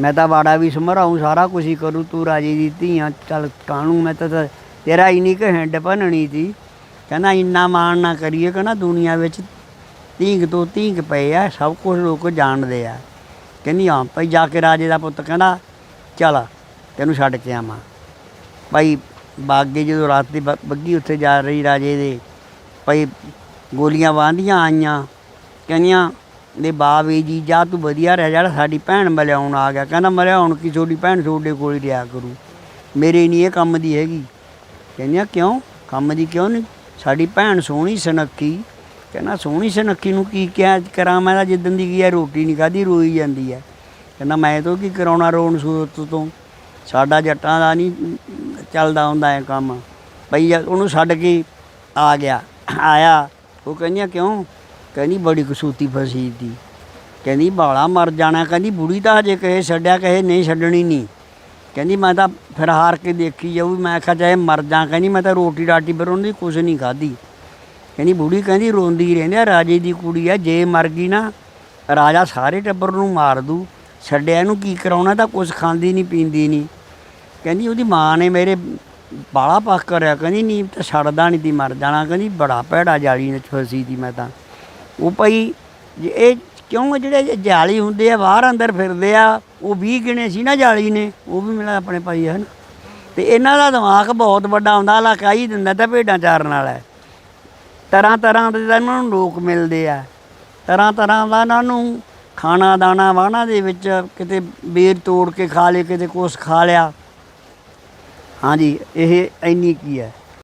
ਮੈਂ ਤਾਂ ਬਾੜਾ ਵੀ ਸਮਰਾਉਂ ਸਾਰਾ ਕੁਝ ਹੀ ਕਰੂ, ਤੂੰ ਰਾਜੀ ਦੀ ਧੀਆਂ, ਚੱਲ ਕਾਹਨੂੰ? ਮੈਂ ਤਾਂ ਤਾਂ ਤੇਰਾ ਇਨੀ ਕੁ ਹਿੰਡ ਭੰਨਣੀ ਸੀ। ਕਹਿੰਦਾ ਇੰਨਾ ਮਾਣ ਨਾ ਕਰੀਏ ਕਹਿੰਦਾ ਦੁਨੀਆ ਵਿੱਚ ਧੀਂਗ ਤੋਂ ਧੀਂਗ ਪਏ ਆ, ਸਭ ਕੁਝ ਲੋਕ ਜਾਣਦੇ ਆ। ਕਹਿੰਦੀ, ਹਾਂ ਭਾਈ, ਜਾ ਕੇ ਰਾਜੇ ਦਾ ਪੁੱਤ ਕਹਿੰਦਾ, ਚਲ ਤੈਨੂੰ ਛੱਡ ਕੇ ਆਵਾਂ। ਭਾਈ, ਬਾਗੇ ਜਦੋਂ ਰਾਤ ਦੀ ਬੱਗੀ ਉੱਥੇ ਜਾ ਰਹੀ ਰਾਜੇ ਦੇ, ਭਾਈ ਗੋਲੀਆਂ ਵਾਂਦੀਆਂ ਆਈਆਂ। ਕਹਿੰਦੀਆਂ ਦੇ ਬਾਵੇ ਜੀ ਜਾ, ਤੂੰ ਵਧੀਆ ਰਹਿ ਜਾ, ਸਾਡੀ ਭੈਣ ਮਲਿਆਉਣ ਆ ਗਿਆ। ਕਹਿੰਦਾ, ਮਲਿਆਉਣ ਕੀ, ਤੁਹਾਡੀ ਭੈਣ ਤੁਹਾਡੇ ਕੋਲ ਹੀ ਰਿਹਾ ਕਰੂ। ਮੇਰੇ ਨਹੀਂ ਇਹ ਕੰਮ ਦੀ ਹੈਗੀ। ਕਹਿੰਦੀਆਂ, ਕਿਉਂ? ਕੰਮ ਦੀ ਕਿਉਂ ਨਹੀਂ? ਸਾਡੀ ਭੈਣ ਸੋਹਣੀ ਸੁਨੱਖੀ, ਕਹਿੰਦਾ ਸੋਹਣੀ ਸੁਨੱਖੀ ਨੂੰ ਕੀ ਕਿਹਾ ਕਰਾਂ ਮੈਂ ਤਾਂ ਜਿੱਦਣ ਦੀ ਗਈ ਹੈ ਰੋਟੀ ਨਹੀਂ ਖਾਧੀ, ਰੋਈ ਜਾਂਦੀ ਹੈ ਕਹਿੰਦਾ ਮੈਂ ਤੋਂ ਕੀ ਕਰਾਉਣਾ ਰੋਣ ਸੂਰਤ ਤੋਂ? ਸਾਡਾ ਜੱਟਾਂ ਦਾ ਨਹੀਂ ਚੱਲਦਾ ਹੁੰਦਾ ਹੈ ਕੰਮ। ਭਈ ਉਹਨੂੰ ਛੱਡ ਕੇ ਆ ਗਿਆ, ਆਇਆ, ਉਹ ਕਹਿੰਦੀਆਂ ਕਿਉਂ? ਕਹਿੰਦੀ, ਬੜੀ ਕਸੂਤੀ ਫਸੀ ਦੀ ਕਹਿੰਦੀ, ਬਾਲਾ ਮਰ ਜਾਣਾ। ਕਹਿੰਦੀ, ਬੁੜੀ ਤਾਂ ਹਜੇ ਕਹੇ ਛੱਡਿਆ ਕਹੇ ਨਹੀਂ ਛੱਡਣੀ ਨਹੀਂ। ਕਹਿੰਦੀ ਮੈਂ ਤਾਂ ਫਿਰ ਹਾਰ ਕੇ ਦੇਖੀ ਜਾਊ, ਮੈਂ ਆਖਿਆ ਚਾਹੇ ਮਰ ਜਾ ਕਹਿੰਦੀ ਮੈਂ ਤਾਂ ਰੋਟੀ ਰਾਟੀ ਪਰ ਉਹਦੀ ਕੁਝ ਨਹੀਂ ਖਾਧੀ। ਕਹਿੰਦੀ ਬੁੜੀ ਕਹਿੰਦੀ ਰੋਂਦੀ ਰਹਿੰਦੀ ਆ, ਰਾਜੇ ਦੀ ਕੁੜੀ ਆ, ਜੇ ਮਰ ਗਈ ਨਾ ਰਾਜਾ ਸਾਰੇ ਟੱਬਰ ਨੂੰ ਮਾਰ ਦੂ, ਛੱਡਿਆ ਇਹਨੂੰ ਕੀ ਕਰਾਉਣਾ, ਤਾਂ ਕੁਝ ਖਾਂਦੀ ਨਹੀਂ, ਪੀਂਦੀ ਨਹੀਂ। ਕਹਿੰਦੀ ਉਹਦੀ ਮਾਂ ਨੇ ਮੇਰੇ ਬਾਲਾ ਪੱਕ ਕਰਿਆ, ਕਹਿੰਦੀ ਨੀ ਤਾਂ ਛੱਡਦਾ ਨਹੀਂ ਤੀ ਮਰ ਜਾਣਾ, ਕਹਿੰਦੀ ਬੜਾ ਭੈੜਾ ਜਾਲੀ ਵਿੱਚ ਫਸੀ ਤੀ ਮੈਂ ਤਾਂ। ਉਹ ਭਾਈ, ਜੇ ਇਹ ਕਿਉਂ ਜਿਹੜੇ ਜਾਲੀ ਹੁੰਦੇ ਆ, ਬਾਹਰ ਅੰਦਰ ਫਿਰਦੇ ਆ, ਉਹ 20 ਗਿਣੇ ਸੀ ਨਾ ਜਾਲੀ ਨੇ, ਉਹ ਵੀ ਮਿਲਾ ਆਪਣੇ ਭਾਈ ਹਨ। ਤੇ ਇਹਨਾਂ ਦਾ ਦਿਮਾਗ ਬਹੁਤ ਵੱਡਾ ਹੁੰਦਾ ਇਲਾਕਾ ਹੀ ਦਿੰਦਾ ਤਾਂ ਭੇਡਾਂ ਚਾਰਨ ਵਾਲਾ। ਹੈ। ਤਰ੍ਹਾਂ ਤਰ੍ਹਾਂ ਦੇ ਤਾਂ ਇਹਨਾਂ ਨੂੰ ਲੋਕ ਮਿਲਦੇ ਆ। ਤਰ੍ਹਾਂ ਤਰ੍ਹਾਂ ਦਾ ਇਹਨਾਂ ਨੂੰ ਖਾਣਾ ਦਾਣਾ ਵਾਹਣਾ ਦੇ ਵਿੱਚ ਕਿਤੇ ਬੇਰ ਤੋੜ ਕੇ ਖਾ ਲੇ, ਕਿਤੇ ਕੁਛ ਖਾ ਲਿਆ। ਹਾਂਜੀ, ਇਹ ਇੰਨੀ ਕੀ ਹੈ।